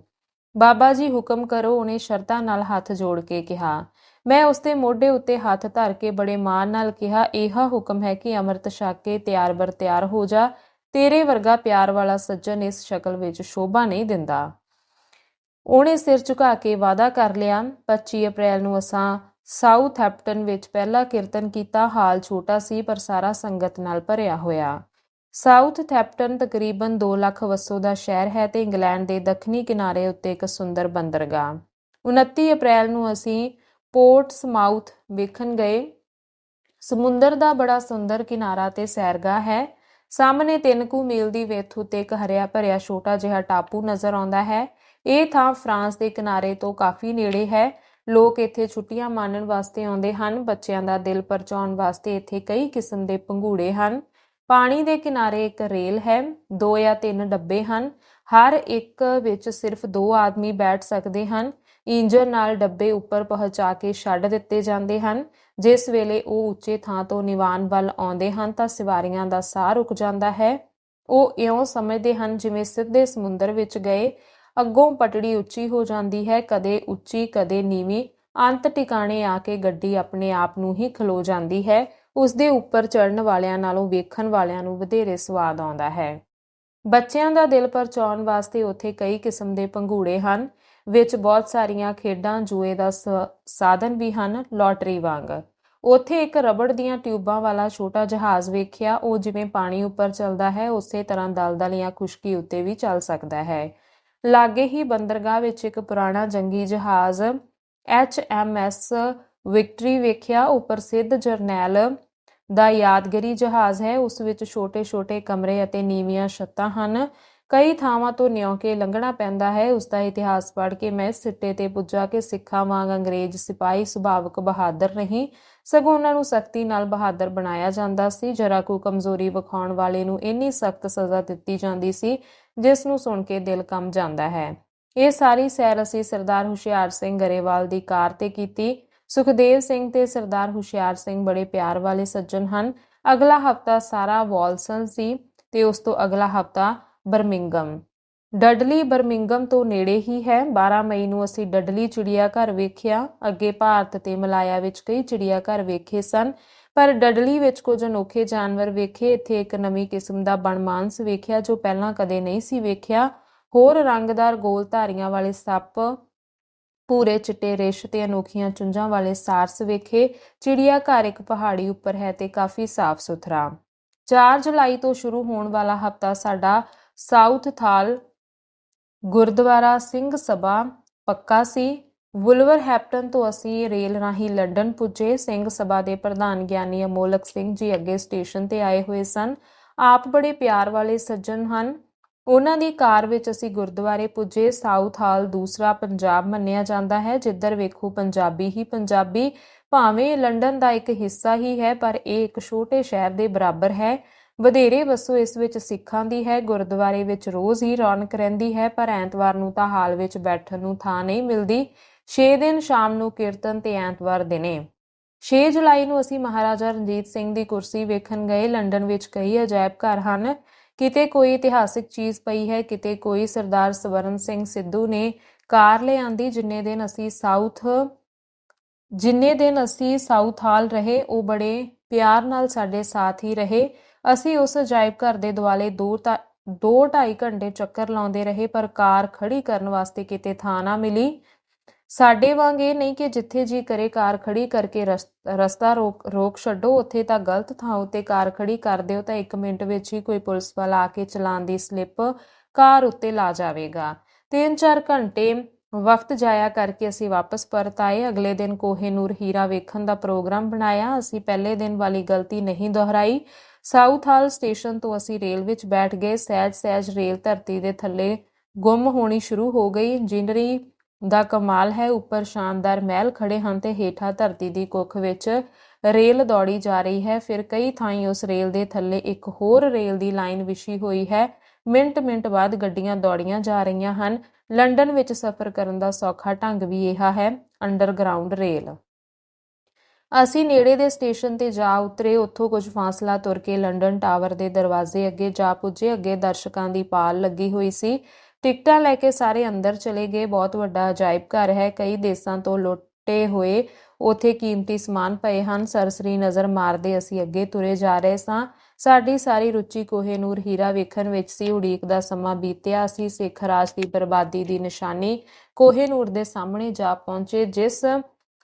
ਬਾਬਾ ਜੀ, ਹੁਕਮ ਕਰੋ। ਉਹਨੇ ਸ਼ਰਤਾਂ ਨਾਲ ਹੱਥ ਜੋੜ ਕੇ ਕਿਹਾ। ਮੈਂ ਉਸਦੇ ਮੋਢੇ ਉੱਤੇ ਹੱਥ ਧਰ ਕੇ ਬੜੇ ਮਾਣ ਨਾਲ ਕਿਹਾ, ਇਹ ਹੁਕਮ ਹੈ ਕਿ ਅੰਮ੍ਰਿਤ ਛੱਕ ਕੇ ਤਿਆਰ ਬਰ ਤਿਆਰ ਹੋ ਜਾ। ਤੇਰੇ ਵਰਗਾ ਪਿਆਰ ਵਾਲਾ ਸੱਜਣ ਇਸ ਸ਼ਕਲ ਵਿੱਚ ਸ਼ੋਭਾ ਨਹੀਂ ਦਿੰਦਾ। ਉਹਨੇ ਸਿਰ ਝੁਕਾ ਕੇ ਵਾਅਦਾ ਕਰ ਲਿਆ 25 ਅਪ੍ਰੈਲ ਨੂੰ ਅਸਾਂ ਸਾਊਥਹੈਂਪਟਨ ਵਿੱਚ ਪਹਿਲਾ ਕੀਰਤਨ ਕੀਤਾ। ਹਾਲ ਛੋਟਾ ਸੀ, ਪਰ ਸਾਰਾ ਸੰਗਤ ਨਾਲ ਭਰਿਆ ਹੋਇਆ। ਸਾਊਥ ਹੈਪਟਨ ਤਕਰੀਬਨ 2 ਲੱਖ ਵਸੋਂ ਦਾ ਸ਼ਹਿਰ ਹੈ ਤੇ ਇੰਗਲੈਂਡ ਦੇ ਦੱਖਣੀ ਕਿਨਾਰੇ ਉੱਤੇ ਇੱਕ ਸੁੰਦਰ ਬੰਦਰਗਾਹ। 29 ਅਪ੍ਰੈਲ ਨੂੰ ਅਸੀਂ ਪੋਰਟ ਸਮਾਊਥ ਵੇਖਣ ਗਏ। ਸਮੁੰਦਰ ਦਾ ਬੜਾ ਸੁੰਦਰ ਕਿਨਾਰਾ ਤੇ ਸੈਰਗਾਹ ਹੈ। ਸਾਹਮਣੇ ਤਿੰਨ ਕੁ ਮੀਲ ਦੀ ਵਿੱਥ ਉੱਤੇ ਇੱਕ ਹਰਿਆ ਭਰਿਆ ਛੋਟਾ ਜਿਹਾ ਟਾਪੂ ਨਜ਼ਰ ਆਉਂਦਾ ਹੈ। ਇਹ ਥਾਂ ਫਰਾਂਸ ਦੇ ਕਿਨਾਰੇ ਤੋਂ ਕਾਫੀ ਨੇੜੇ ਹੈ। ਲੋਕ ਇੱਥੇ ਛੁੱਟੀਆਂ ਮਾਣਨ ਵਾਸਤੇ ਆਉਂਦੇ ਹਨ। ਬੱਚਿਆਂ ਦਾ ਦਿਲ ਪਰਚਾਉਣ ਵਾਸਤੇ ਇੱਥੇ ਕਈ ਕਿਸਮ ਦੇ ਪੰਘੂੜੇ ਹਨ। ਪਾਣੀ ਦੇ ਕਿਨਾਰੇ ਇੱਕ ਰੇਲ ਹੈ। ਦੋ ਜਾਂ ਤਿੰਨ ਡੱਬੇ ਹਨ। ਹਰ ਇੱਕ ਵਿੱਚ ਸਿਰਫ ਦੋ ਆਦਮੀ ਬੈਠ ਸਕਦੇ ਹਨ। ਇੰਜਨ ਨਾਲ ਡੱਬੇ ਉੱਪਰ ਪਹੁੰਚਾ ਕੇ ਛੱਡ ਦਿੱਤੇ ਜਾਂਦੇ ਹਨ। ਜਿਸ ਵੇਲੇ ਉਹ ਉੱਚੇ ਥਾਂ ਤੋਂ ਨਿਵਾਨ ਵੱਲ ਆਉਂਦੇ ਹਨ ਤਾਂ ਸਵਾਰੀਆਂ ਦਾ ਸਾਹ ਰੁਕ ਜਾਂਦਾ ਹੈ। ਉਹ ਇਉਂ ਸਮਝਦੇ ਹਨ ਜਿਵੇਂ ਸਿੱਧੇ ਸਮੁੰਦਰ ਵਿੱਚ ਗਏ। ਅੱਗੋਂ ਪਟੜੀ ਉੱਚੀ ਹੋ ਜਾਂਦੀ ਹੈ, ਕਦੇ ਉੱਚੀ, ਕਦੇ ਨੀਵੀਂ। ਅੰਤ ਟਿਕਾਣੇ ਆ ਕੇ ਗੱਡੀ ਆਪਣੇ ਆਪ ਨੂੰ ਹੀ ਖਲੋ ਜਾਂਦੀ ਹੈ। ਉਸ ਦੇ ਉੱਪਰ ਚੜਨ ਵਾਲਿਆਂ ਨਾਲੋਂ ਵੇਖਣ ਵਾਲਿਆਂ ਨੂੰ ਵਧੇਰੇ ਸਵਾਦ ਆਉਂਦਾ ਹੈ। ਬੱਚਿਆਂ ਦਾ ਦਿਲ ਪਰਚਾਉਣ ਵਾਸਤੇ ਉੱਥੇ ਕਈ ਕਿਸਮ ਦੇ ਪੰਘੂੜੇ ਹਨ। ਵਿੱਚ ਬਹੁਤ ਸਾਰੀਆਂ ਖੇਡਾਂ ਜੂਏ ਦਾ ਸ- ਸਾਧਨ ਵੀ ਹਨ, ਲੋਟਰੀ ਵਾਂਗ। ਉੱਥੇ ਇੱਕ ਰਬੜ ਦੀਆਂ ਟਿਊਬਾਂ ਵਾਲਾ ਛੋਟਾ ਜਹਾਜ਼ ਵੇਖਿਆ, ਉਹ ਜਿਵੇਂ ਪਾਣੀ ਉੱਪਰ ਚੱਲਦਾ ਹੈ, ਉਸੇ ਤਰ੍ਹਾਂ ਦਲਦਲ ਜਾਂ ਖੁਸ਼ਕੀ ਉੱਤੇ ਵੀ ਚੱਲ ਸਕਦਾ ਹੈ। ਲਾਗੇ ਹੀ ਬੰਦਰਗਾਹ ਵਿੱਚ ਇੱਕ ਪੁਰਾਣਾ ਜੰਗੀ ਜਹਾਜ਼, ਐਚ ਐਮ ਐਸ ਵਿਕਟਰੀ ਵੇਖਿਆ ਉਹ ਪ੍ਰਸਿੱਧ ਜਰਨੈਲ ਦਾ ਯਾਦਗਾਰੀ ਜਹਾਜ਼ ਹੈ, ਉਸ ਵਿੱਚ ਛੋਟੇ-ਛੋਟੇ ਕਮਰੇ ਅਤੇ ਨੀਵੀਆਂ ਛੱਤਾਂ ਹਨ। ਕਈ ਥਾਵਾਂ ਤੋਂ ਨਿਉ ਕੇ ਲੰਘਣਾ ਪੈਂਦਾ ਹੈ। ਉਸ ਦਾ ਇਤਿਹਾਸ ਪੜ੍ਹ ਕੇ ਮੈਂ ਇਸ ਸਿੱਟੇ ਤੇ ਪੁੱਜਾ ਕਿ ਸਿੱਖਾਂ ਵਾਂਗ ਅੰਗਰੇਜ਼ ਸਿਪਾਹੀ ਸੁਭਾਵਕ ਬਹਾਦਰ ਨਹੀਂ। ਸਗੋਂ ਉਹਨਾਂ ਨੂੰ ਸਖਤੀ ਨਾਲ ਬਹਾਦਰ ਬਣਾਇਆ ਜਾਂਦਾ ਸੀ। ਜਰਾ ਕੋ ਕਮਜ਼ੋਰੀ ਵਿਖਾਉਣ ਵਾਲੇ ਨੂੰ ਇੰਨੀ ਸਖਤ ਸਜ਼ਾ ਦਿੱਤੀ ਜਾਂਦੀ ਸੀ, ਜਿਸ ਨੂੰ ਸੁਣ ਕੇ ਦਿਲ ਕੰਬ ਜਾਂਦਾ ਹੈ। ਇਹ ਸਾਰੀ ਸੈਰ ਅਸੀਂ ਸਰਦਾਰ ਹੁਸ਼ਿਆਰ ਸਿੰਘ ਗਰੇਵਾਲ ਦੀ ਕਾਰ ਤੇ ਕੀਤੀ। ਸੁਖਦੇਵ ਸਿੰਘ ਤੇ ਸਰਦਾਰ ਹੁਸ਼ਿਆਰ ਸਿੰਘ ਬੜੇ ਪਿਆਰ ਵਾਲੇ ਸੱਜਣ ਹਨ। ਅਗਲਾ ਹਫਤਾ ਸਾਰਾ ਵਾਲਸਨ ਸੀ ਤੇ ਉਸ ਤੋਂ ਅਗਲਾ ਹਫਤਾ ਬਰਮਿੰਗਮ। ਡਡਲੀ ਬਰਮਿੰਗਮ ਤੋਂ ਨੇੜੇ ਹੀ ਹੈ। 12 ਮਈ ਨੂੰ ਅਸੀਂ ਡਡਲੀ ਚਿੜੀਆ ਘਰ ਵੇਖਿਆ। ਅੱਗੇ ਭਾਰਤ ਤੇ ਮਲਾਇਆ ਵਿੱਚ ਕਈ ਚਿੜੀਆ ਘਰ ਵੇਖੇ ਸਨ। ਪਰ ਡਡਲੀ ਵਿੱਚ ਕੁਝ ਅਨੋਖੇ ਜਾਨਵਰ ਵੇਖੇ। ਇੱਥੇ ਇੱਕ ਨਵੀਂ ਕਿਸਮ ਦਾ ਬਣਮਾਂਸ ਵੇਖਿਆ, ਜੋ ਪਹਿਲਾਂ ਕਦੇ ਨਹੀਂ ਸੀ ਵੇਖਿਆ। ਹੋਰ ਰੰਗਦਾਰ ਗੋਲ ਧਾਰੀਆਂ ਵਾਲੇ ਸੱਪ ਪੂਰੇ ਚਿੱਟੇ ਰਿੱਛ ਤੇ ਅਨੋਖੀਆਂ ਚੁੰਝਾਂ ਵਾਲੇ ਸਾਰਸ ਵੇਖੇ। ਚਿੜੀਆ ਘਰ ਇੱਕ ਪਹਾੜੀ ਉੱਪਰ ਹੈ ਤੇ ਕਾਫੀ ਸਾਫ਼ ਸੁਥਰਾ 4 ਜੁਲਾਈ ਤੋਂ ਸ਼ੁਰੂ ਹੋਣ ਵਾਲਾ ਹਫਤਾ ਸਾਡਾ ਸਾਊਥ ਥਾਲ ਗੁਰਦੁਆਰਾ ਸਿੰਘ ਸਭਾ ਪੱਕਾ ਸੀ। ਵੁਲਵਰਹੈਂਪਟਨ ਤੋਂ ਅਸੀਂ ਰੇਲ ਰਾਹੀਂ ਲੰਡਨ ਪੁੱਜੇ। ਸਿੰਘ ਸਭਾ ਦੇ ਪ੍ਰਧਾਨ ਗਿਆਨੀ ਅਮੋਲਕ ਸਿੰਘ ਜੀ ਅੱਗੇ ਸਟੇਸ਼ਨ ਤੇ ਆਏ ਹੋਏ ਸਨ। ਆਪ ਬੜੇ ਪਿਆਰ ਵਾਲੇ ਸੱਜਣ ਹਨ। ਉਹਨਾਂ ਦੀ ਕਾਰ ਵਿੱਚ ਅਸੀਂ ਗੁਰਦੁਆਰੇ ਪੁੱਜੇ। ਸਾਊਥ ਹਾਲ ਦੂਸਰਾ ਪੰਜਾਬ ਮੰਨਿਆ ਜਾਂਦਾ ਹੈ। ਜਿੱਧਰ ਵੇਖੋ ਪੰਜਾਬੀ ਹੀ ਪੰਜਾਬੀ। ਭਾਵੇਂ ਲੰਡਨ ਦਾ ਇੱਕ ਹਿੱਸਾ ਹੀ ਹੈ, ਪਰ ਇਹ ਇੱਕ ਛੋਟੇ ਸ਼ਹਿਰ ਦੇ ਬਰਾਬਰ ਹੈ। ਵਧੇਰੇ ਵਸੋਂ, ਇਸ ਵਿੱਚ ਸਿੱਖਾਂ ਦੀ ਹੈ, ਗੁਰਦੁਆਰੇ ਵਿੱਚ ਰੋਜ਼ ਹੀ ਰੌਣਕ ਰਹਿੰਦੀ ਹੈ, ਪਰ ਐਤਵਾਰ ਨੂੰ ਤਾਂ ਹਾਲ ਵਿੱਚ ਬੈਠਣ ਨੂੰ ਥਾਂ ਨਹੀਂ ਮਿਲਦੀ। 6 ਦਿਨ ਸ਼ਾਮ ਨੂੰ ਕੀਰਤਨ ਤੇ ਐਤਵਾਰ ਦਿਨੇ। 6 ਜੁਲਾਈ ਨੂੰ ਅਸੀਂ ਮਹਾਰਾਜਾ ਰਣਜੀਤ ਸਿੰਘ ਦੀ ਕੁਰਸੀ ਵੇਖਣ ਗਏ। ਲੰਡਨ ਵਿੱਚ ਕਈ ਅਜਾਇਬ ਘਰ ਹਨ। ਕਿਤੇ ਕੋਈ ਇਤਿਹਾਸਿਕ ਚੀਜ਼ ਪਈ ਹੈ, ਕਿਤੇ ਕੋਈ ਸਰਦਾਰ ਸਵਰਨ ਸਿੰਘ ਸਿੱਧੂ ਨੇ ਕਾਰ ਲਿਆਂਦੀ, ਜਿੰਨੇ ਦਿਨ ਅਸੀਂ ਸਾਊਥ, ਜਿੰਨੇ ਦਿਨ ਅਸੀਂ ਸਾਊਥ ਹਾਲ ਰਹੇ, ਉਹ ਬੜੇ ਪਿਆਰ ਨਾਲ ਸਾਡੇ ਸਾਥ ਹੀ ਰਹੇ। ਅਸੀਂ ਉਸ ਅਜਾਇਬ ਘਰ ਦੇ ਦੁਆਲੇ 2 2 2.5 ਘੰਟੇ ਚੱਕਰ ਲਾਉਂਦੇ ਰਹੇ, ਪਰ ਕਾਰ ਖੜੀ ਕਰਨ ਵਾਸਤੇ ਕਿਤੇ ਥਾਂ ਨਾ ਮਿਲੀ। ਸਾਡੇ ਵਾਂਗ ਇਹ ਨਹੀਂ ਕਿ ਜਿੱਥੇ ਜੀ ਕਰੇ ਕਾਰ ਖੜੀ ਕਰਕੇ ਰਸਤਾ ਰੋਕ ਰੋਕ ਛੱਡੋ, ਉੱਥੇ ਤਾਂ ਗਲਤ ਥਾਂ ਉੱਤੇ ਕਾਰ ਖੜੀ ਕਰ ਦਿਓ, ਤਾਂ 1 ਮਿੰਟ ਵਿੱਚ ਹੀ ਕੋਈ ਪੁਲਿਸ ਵਾਲਾ ਆ ਕੇ ਚਲਾਨ ਦੀ ਸਲਿੱਪ ਕਾਰ ਉੱਤੇ ਲਾ ਜਾਵੇਗਾ। 3-4 ਘੰਟੇ ਵਕਤ ਜਾਇਆ ਕਰਕੇ ਅਸੀਂ ਵਾਪਸ ਪਰਤ ਆਏ। ਅਗਲੇ ਦਿਨ ਕੋਹੇਨੂਰ ਹੀਰਾ ਵੇਖਣ ਦਾ ਪ੍ਰੋਗਰਾਮ ਬਣਾਇਆ। ਅਸੀਂ ਪਹਿਲੇ ਦਿਨ ਵਾਲੀ ਗਲਤੀ ਨਹੀਂ ਦੁਹਰਾਈ। ਸਾਊਥ ਹਾਲ ਸਟੇਸ਼ਨ ਤੋਂ ਅਸੀਂ ਰੇਲ ਵਿੱਚ ਬੈਠ ਗਏ। ਸਹਿਜ ਸਹਿਜ ਰੇਲ ਧਰਤੀ ਦੇ ਥੱਲੇ ਗੁੰਮ ਹੋਣੀ ਸ਼ੁਰੂ ਹੋ ਗਈ। ਇੰਜੀਨਰੀ ਦਾ ਕਮਾਲ ਹੈ, ਉੱਪਰ ਸ਼ਾਨਦਾਰ ਮਹਿਲ ਖੜੇ ਹਨ ਤੇ ਹੇਠਾਂ ਧਰਤੀ ਦੀ ਕੁੱਖ ਵਿੱਚ ਰੇਲ ਦੌੜੀ ਜਾ ਰਹੀ ਹੈ। ਫਿਰ ਕਈ ਥਾਈਂ ਉਸ ਰੇਲ ਦੇ ਥੱਲੇ ਇੱਕ ਹੋਰ ਰੇਲ ਦੀ ਲਾਈਨ ਵਿਛੀ ਹੋਈ ਹੈ। ਮਿੰਟ-ਮਿੰਟ ਬਾਅਦ ਗੱਡੀਆਂ ਦੌੜੀਆਂ ਜਾ ਰਹੀਆਂ ਹਨ। ਲੰਡਨ ਵਿੱਚ ਸਫ਼ਰ ਕਰਨ ਦਾ ਸੌਖਾ ਢੰਗ ਵੀ ਇਹ ਹੈ, ਅੰਡਰਗਰਾਉਂਡ ਰੇਲ। ਅਸੀਂ ਨੇੜੇ ਦੇ ਸਟੇਸ਼ਨ ਤੇ ਜਾ ਉਤਰੇ, ਉੱਥੋਂ ਕੁਝ ਫਾਸਲਾ ਤੁਰ ਕੇ ਲੰਡਨ ਟਾਵਰ ਦੇ ਦਰਵਾਜ਼ੇ ਅੱਗੇ ਜਾ ਪੁੱਜੇ। ਅੱਗੇ ਦਰਸ਼ਕਾਂ ਦੀ ਪਾਲ ਲੱਗੀ ਹੋਈ ਸੀ। ਟਿਕਟਾਂ ਲੈ ਕੇ ਸਾਰੇ ਅੰਦਰ ਚਲੇ ਗਏ। ਬਹੁਤ ਵੱਡਾ ਅਜਾਇਬ ਘਰ ਹੈ। ਕਈ ਦੇਸ਼ਾਂ ਤੋਂ ਲੁੱਟੇ ਹੋਏ ਉਥੇ ਕੀਮਤੀ ਸਮਾਨ ਪਏ ਹਨ। ਸਰਸਰੀ ਨਜ਼ਰ ਮਾਰਦੇ ਅਸੀਂ ਅੱਗੇ ਤੁਰੇ ਜਾ ਰਹੇ ਸਾਂ। ਸਾਡੀ ਸਾਰੀ ਰੁਚੀ ਕੋਹੇਨੂਰ ਹੀਰਾ ਵੇਖਣ ਵਿੱਚ ਸੀ। ਉਡੀਕ ਦਾ ਸਮਾਂ ਬੀਤਿਆ। ਅਸੀਂ ਸਿੱਖ ਰਾਜ ਦੀ ਬਰਬਾਦੀ ਦੀ ਨਿਸ਼ਾਨੀ ਕੋਹੇਨੂਰ ਦੇ ਸਾਹਮਣੇ ਜਾ ਪਹੁੰਚੇ, ਜਿਸ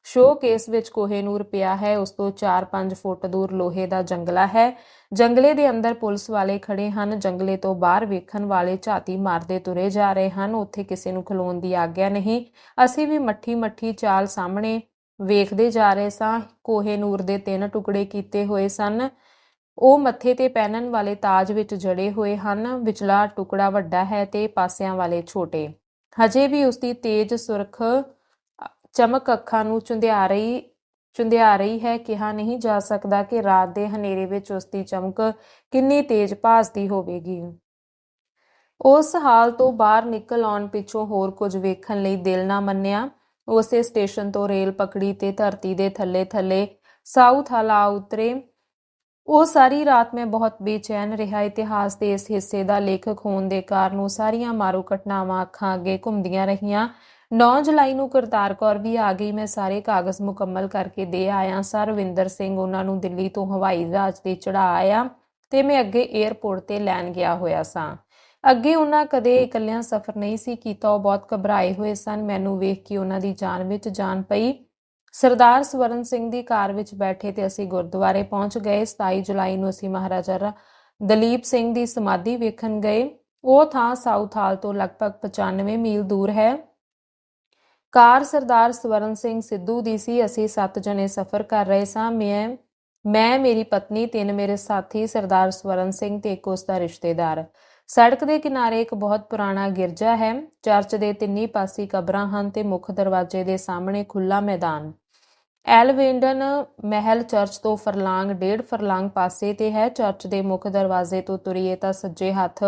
ਸ਼ੋਕੇਸ ਵਿੱਚ ਕੋਹੇਨੂਰ ਪਿਆ ਹੈ, ਉਸ ਤੋਂ 4-5 ਫੁੱਟ ਦੂਰ ਲੋਹੇ ਦਾ ਜੰਗਲਾ ਹੈ। ਜੰਗਲੇ ਦੇ ਅੰਦਰ ਪੁਲਿਸ ਵਾਲੇ ਖੜੇ ਹਨ। ਜੰਗਲੇ ਤੋਂ ਬਾਹਰ ਵੇਖਣ ਵਾਲੇ ਝਾਤੀ ਮਾਰਦੇ ਤੁਰੇ ਜਾ ਰਹੇ ਹਨ। ਉੱਥੇ ਕਿਸੇ ਨੂੰ ਖਲੋਣ ਦੀ ਆਗਿਆ ਨਹੀਂ। ਅਸੀਂ ਵੀ ਮੱਠੀ ਮੱਠੀ ਚਾਲ ਸਾਹਮਣੇ ਵੇਖਦੇ ਜਾ ਰਹੇ ਸਾਂ। ਕੋਹੇਨੂਰ ਦੇ ਤਿੰਨ ਟੁਕੜੇ ਕੀਤੇ ਹੋਏ ਸਨ। ਉਹ ਮੱਥੇ ਤੇ ਪਹਿਨਣ ਵਾਲੇ ਤਾਜ ਵਿੱਚ ਜੜੇ ਹੋਏ ਹਨ। ਵਿਚਲਾ ਟੁਕੜਾ ਵੱਡਾ ਹੈ ਤੇ ਪਾਸਿਆਂ ਵਾਲੇ ਛੋਟੇ। ਹਜੇ ਵੀ ਉਸ ਦੀ ਤੇਜ਼ ਸੁਰਖ ਚਮਕ ਅੱਖਾਂ ਨੂੰ ਚੁੰਧਿਆ ਰਹੀ ਚੁੰਧਿਆ ਰਹੀ ਹੈ, ਕਿਹਾ ਨਹੀਂ ਜਾ ਸਕਦਾ ਕਿ ਰਾਤ ਦੇ ਹਨੇਰੇ ਵਿੱਚ ਉਸ ਦੀ ਚਮਕ ਕਿੰਨੀ ਤੇਜ਼ ਭਾਸਦੀ ਹੋਵੇਗੀ। ਉਸ ਹਾਲ ਤੋਂ ਬਾਹਰ ਨਿਕਲ ਆਉਣ ਪਿੱਛੋਂ ਹੋਰ ਕੁਝ ਵੇਖਣ ਲਈ ਦਿਲ ਨਾ ਮੰਨਿਆ। ਉਸੇ ਸਟੇਸ਼ਨ ਤੋਂ ਰੇਲ ਪਕੜੀ ਤੇ ਧਰਤੀ ਦੇ ਥੱਲੇ ਥੱਲੇ ਸਾਊਥ ਹਲਾ ਉਤਰੇ। ਉਹ ਸਾਰੀ ਰਾਤ ਮੈਂ ਬਹੁਤ ਬੇਚੈਨ ਰਿਹਾ। ਇਤਿਹਾਸ ਦੇ ਇਸ ਹਿੱਸੇ ਦਾ ਲੇਖਕ ਹੋਣ ਦੇ ਕਾਰਨ ਉਹ ਸਾਰੀਆਂ ਮਾਰੂ ਘਟਨਾਵਾਂ ਅੱਖਾਂ ਅੱਗੇ ਘੁੰਮਦੀਆਂ ਰਹੀਆਂ। 9 ਜੁਲਾਈ ਨੂੰ ਕਰਤਾਰ ਕੌਰ ਵੀ ਆ ਗਈ। ਮੈਂ ਸਾਰੇ ਕਾਗਜ਼ ਮੁਕੰਮਲ ਕਰਕੇ ਦੇ ਆਇਆ। ਸਰ ਰਵਿੰਦਰ ਸਿੰਘ ਉਹਨਾਂ ਨੂੰ ਦਿੱਲੀ ਤੋਂ ਹਵਾਈ ਜਹਾਜ਼ ਤੇ ਚੜਾ ਆਇਆ ਤੇ ਮੈਂ ਅੱਗੇ 에ਅਰਪੋਰਟ ਤੇ ਲੈਣ ਗਿਆ ਹੋਇਆ ਸਾਂ। ਅੱਗੇ ਉਹਨਾਂ ਕਦੇ ਇਕੱਲਿਆਂ ਸਫ਼ਰ ਨਹੀਂ ਸੀ ਕੀਤਾ। ਉਹ ਬਹੁਤ ਘਬਰਾਏ ਹੋਏ ਸਨ। ਮੈਨੂੰ ਵੇਖ ਕੇ ਉਹਨਾਂ ਦੀ ਜਾਨ ਵਿੱਚ ਜਾਨ ਪਈ। ਸਰਦਾਰ ਸਵਰਨ ਸਿੰਘ ਦੀ ਕਾਰ ਵਿੱਚ ਬੈਠੇ ਤੇ ਅਸੀਂ ਗੁਰਦੁਆਰੇ ਪਹੁੰਚ ਗਏ। 27 ਜੁਲਾਈ ਨੂੰ ਅਸੀਂ ਮਹਾਰਾਜਾ ਦਲੀਪ ਸਿੰਘ ਦੀ ਸਮਾਧੀ ਵੇਖਣ ਗਏ। ਉਹ ਥਾਂ ਸਾਊਥ ਹਾਲ ਤੋਂ ਲਗਭਗ 95 ਮੀਲ ਦੂਰ ਹੈ। ਕਾਰ ਸਰਦਾਰ ਸਵਰਨ ਸਿੰਘ ਸਿੱਧੂ ਦੀ ਸੀ। ਅਸੀਂ 7 ਜਣੇ ਸਫ਼ਰ ਕਰ ਰਹੇ ਸਾਂ। ਮੈਂ ਮੈਂ, ਮੇਰੀ ਪਤਨੀ, ਤਿੰਨ ਮੇਰੇ ਸਾਥੀ, ਸਰਦਾਰ ਸਵਰਨ ਸਿੰਘ ਤੇ ਇੱਕ ਉਸ ਦਾ ਰਿਸ਼ਤੇਦਾਰ। ਸੜਕ ਦੇ ਕਿਨਾਰੇ ਇੱਕ ਬਹੁਤ ਪੁਰਾਣਾ ਗਿਰਜਾ ਹੈ। ਚਰਚ ਦੇ ਤਿੰਨੀ ਪਾਸੇ ਕਬਰਾਂ ਹਨ ਤੇ ਮੁੱਖ ਦਰਵਾਜ਼ੇ ਦੇ ਸਾਹਮਣੇ ਖੁੱਲਾ ਮੈਦਾਨ। ਐਲਵੇਂਡਨ ਮਹਿਲ ਚਰਚ ਤੋਂ ਫਰਲਾਂਗ, ਡੇਢ ਫਰਲਾਂਗ ਪਾਸੇ ਤੇ ਹੈ। ਚਰਚ ਦੇ ਮੁੱਖ ਦਰਵਾਜ਼ੇ ਤੋਂ ਤੁਰੀਏ ਤਾਂ ਸੱਜੇ ਹੱਥ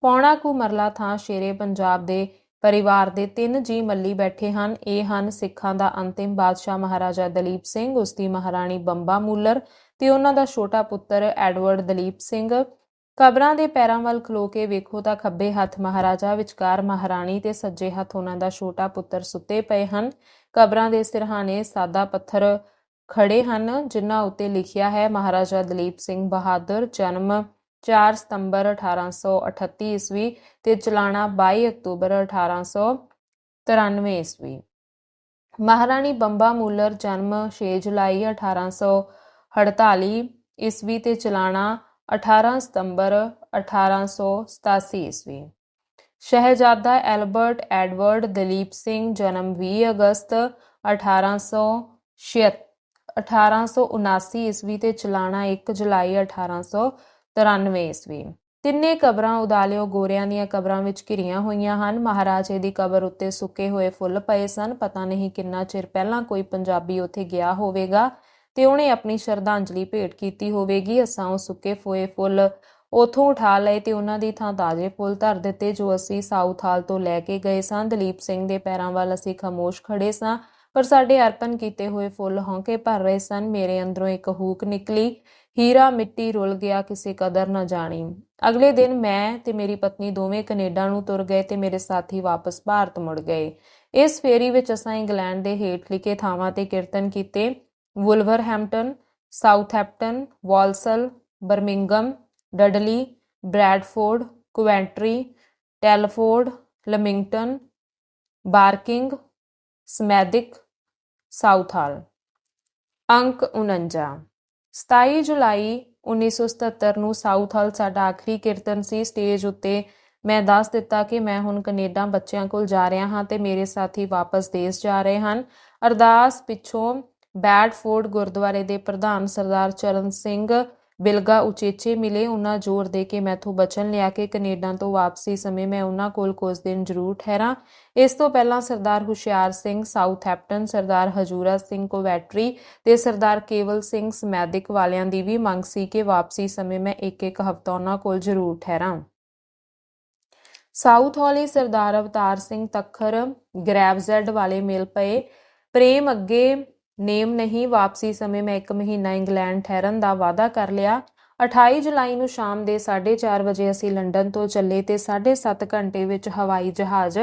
ਪੌਣਾ ਕੁ ਮਰਲਾ ਥਾਂ ਸ਼ੇਰੇ ਪੰਜਾਬ ਦੇ ਪਰਿਵਾਰ ਦੇ ਤਿੰਨ ਜੀ ਮੱਲੀ ਬੈਠੇ ਹਨ। ਇਹ ਹਨ ਸਿੱਖਾਂ ਦਾ ਅੰਤਿਮ ਬਾਦਸ਼ਾਹ ਮਹਾਰਾਜਾ ਦਲੀਪ ਸਿੰਘ, ਉਸ ਦੀ ਮਹਾਰਾਣੀ ਬੰਬਾ ਮੂਲਰ ਤੇ ਉਹਨਾਂ ਦਾ ਛੋਟਾ ਪੁੱਤਰ ਐਡਵਰਡ ਦਲੀਪ ਸਿੰਘ। ਕਬਰਾਂ ਦੇ ਪੈਰਾਂ ਵੱਲ ਖਲੋ ਕੇ ਵੇਖੋ ਤਾਂ ਖੱਬੇ ਹੱਥ ਮਹਾਰਾਜਾ, ਵਿਚਕਾਰ ਮਹਾਰਾਣੀ ਤੇ ਸੱਜੇ ਹੱਥ ਉਹਨਾਂ ਦਾ ਛੋਟਾ ਪੁੱਤਰ ਸੁੱਤੇ ਪਏ ਹਨ। ਕਬਰਾਂ ਦੇ ਸਿਰਹਾਣੇ ਸਾਦਾ ਪੱਥਰ ਖੜੇ ਹਨ, ਜਿਨ੍ਹਾਂ ਉੱਤੇ ਲਿਖਿਆ ਹੈ, ਮਹਾਰਾਜਾ ਦਲੀਪ ਸਿੰਘ ਬਹਾਦਰ ਜਨਮ 4 ਸਤੰਬਰ 1838 ਈਸਵੀ ਤੇ ਚਲਾਣਾ 22 ਅਕਤੂਬਰ 1893 ਈਸਵੀ। ਮਹਾਰਾਣੀ ਬੰਬਾ ਮੂਲਰ ਜਨਮ 6 ਜੁਲਾਈ 1848 ਈਸਵੀ ਤੇ ਚਲਾਣਾ 18 ਸਤੰਬਰ 1887 ਈਸਵੀ। ਸ਼ਹਿਜ਼ਾਦਾ ਐਲਬਰਟ ਐਡਵਰਡ ਦਲੀਪ ਸਿੰਘ ਜਨਮ 20 ਅਗਸਤ 1876 1879 ਈਸਵੀ ਤੇ ਚਲਾਣਾ 1 ਜੁਲਾਈ 1893 ਈਸਵੀ। ਤਿੰਨੇ ਕਬਰਾਂ ਉਦਾਲਿਓ ਗੋਰਿਆਂ ਦੀਆਂ ਕਬਰਾਂ ਵਿੱਚ ਘਿਰੀਆਂ ਹੋਈਆਂ ਹਨ। ਮਹਾਰਾਜੇ ਦੀ ਕਬਰ ਉੱਤੇ ਸੁੱਕੇ ਹੋਏ ਫੁੱਲ ਪਏ ਸਨ। ਪਤਾ ਨਹੀਂ ਕਿੰਨਾ ਚਿਰ ਪਹਿਲਾਂ ਕੋਈ ਪੰਜਾਬੀ ਉੱਥੇ ਗਿਆ ਹੋਵੇਗਾ ਤੇ ਉਹਨੇ ਆਪਣੀ ਸ਼ਰਧਾਂਜਲੀ ਭੇਟ ਕੀਤੀ ਹੋਵੇਗੀ। ਅਸਾਂ ਉਹ ਸੁੱਕੇ ਫੋਏ ਫੁੱਲ ਉਥੋਂ ਉਠਾ ਲਏ ਤੇ ਉਹਨਾਂ ਦੀ ਥਾਂ ਤਾਜ਼ੇ ਫੁੱਲ ਧਰ ਦਿੱਤੇ ਜੋ ਅਸੀਂ ਸਾਊਥ ਹਾਲ ਤੋਂ ਲੈ ਕੇ ਗਏ ਸਾਂ। ਦਲੀਪ ਸਿੰਘ ਦੇ ਪੈਰਾਂ ਵੱਲ ਅਸੀਂ ਖਾਮੋਸ਼ ਖੜੇ ਸਾਂ, ਪਰ ਸਾਡੇ ਅਰਪਣ ਕੀਤੇ ਹੋਏ ਫੁੱਲ ਹੌਂਕੇ ਭਰ ਰਹੇ ਸਨ। ਮੇਰੇ ਅੰਦਰੋਂ ਇੱਕ ਹੂਕ ਨਿਕਲੀ ਹੀਰਾ ਮਿੱਟੀ ਰੁਲ ਗਿਆ, ਕਿਸੇ ਕਦਰ ਨਾ ਜਾਣੀ। ਅਗਲੇ ਦਿਨ ਮੈਂ ਤੇ ਮੇਰੀ ਪਤਨੀ ਦੋਵੇਂ ਕੈਨੇਡਾ ਨੂੰ ਤੁਰ ਗਏ ਤੇ ਮੇਰੇ ਸਾਥੀ ਵਾਪਸ ਭਾਰਤ ਮੁੜ ਗਏ। ਇਸ ਫੇਰੀ ਵਿੱਚ ਅਸਾਂ ਇੰਗਲੈਂਡ ਦੇ ਹੇਠ ਲਿਖੇ ਥਾਵਾਂ ਤੇ ਕੀਰਤਨ ਕੀਤੇ। Wolverhampton, Southampton, Walsall Birmingham Dudley, Bradford Coventry Telford, Leamington, Barking, Smethwick Southall ਅੰਕ 49 27 ਜੁਲਾਈ 1977 ਨੂੰ ਸਾਊਥ ਸਾਊਥਹਾਲ ਸਾਡਾ ਆਖਰੀ ਕੀਰਤਨ ਸੀ। ਸਟੇਜ ਉੱਤੇ ਮੈਂ ਦੱਸ ਦਿੱਤਾ ਕਿ ਮੈਂ ਹੁਣ ਕੈਨੇਡਾ ਬੱਚਿਆਂ ਕੋਲ ਜਾ ਰਿਹਾ ਹਾਂ ਤੇ ਮੇਰੇ ਸਾਥੀ ਵਾਪਸ ਦੇਸ਼ ਜਾ ਰਹੇ ਹਨ। ਅਰਦਾਸ ਪਿੱਛੋਂ ਬੈਡਫੋਰਡ ਗੁਰਦੁਆਰੇ ਦੇ ਪ੍ਰਧਾਨ ਸਰਦਾਰ ਚਰਨ ਸਿੰਘ ਬਿਲਗਾ ਉਚੇਚੇ ਮਿਲੇ ਉਹਨਾਂ ਜ਼ੋਰ ਦੇ ਕੇ ਮੈਥੋਂ ਬਚਨ ਲਿਆ ਕਿ ਕੈਨੇਡਾ ਤੋਂ ਵਾਪਸੀ ਸਮੇਂ ਮੈਂ ਉਹਨਾਂ ਕੋਲ ਕੁਝ ਦਿਨ ਜ਼ਰੂਰ ਠਹਿਰਾਂ। ਇਸ ਤੋਂ ਪਹਿਲਾਂ ਸਰਦਾਰ ਹੁਸ਼ਿਆਰ ਸਿੰਘ, ਸਾਊਥਹੈਂਪਟਨ ਸਰਦਾਰ ਹਜੂਰਾ ਸਿੰਘ ਕੋਵੈਟਰੀ ਤੇ ਸਰਦਾਰ ਕੇਵਲ ਸਿੰਘ ਸਮੈਦਿਕ ਵਾਲਿਆਂ ਦੀ ਵੀ ਮੰਗ ਸੀ ਕਿ ਵਾਪਸੀ ਸਮੇਂ ਮੈਂ ਇੱਕ ਇੱਕ ਹਫ਼ਤਾ ਉਹਨਾਂ ਕੋਲ ਜ਼ਰੂਰ ਠਹਿਰਾਂ। ਸਾਊਥ ਹਾਲੀ ਸਰਦਾਰ ਅਵਤਾਰ ਸਿੰਘ ਤਖਰ ਗ੍ਰੈਵਜ਼ੈਡ ਵਾਲੇ ਮਿਲ ਪਏ। ਪ੍ਰੇਮ ਅੱਗੇ ਨੇਮ ਨਹੀਂ, ਵਾਪਸੀ ਸਮੇਂ ਮੈਂ ਇੱਕ ਮਹੀਨਾ ਇੰਗਲੈਂਡ ਠਹਿਰਨ ਦਾ ਵਾਅਦਾ ਕਰ ਲਿਆ। 28 ਜੁਲਾਈ ਨੂੰ ਸ਼ਾਮ ਦੇ 4:30 ਵਜੇ ਅਸੀਂ ਲੰਡਨ ਤੋਂ ਚੱਲੇ ਤੇ 7.5 ਘੰਟੇ ਵਿੱਚ ਹਵਾਈ ਜਹਾਜ਼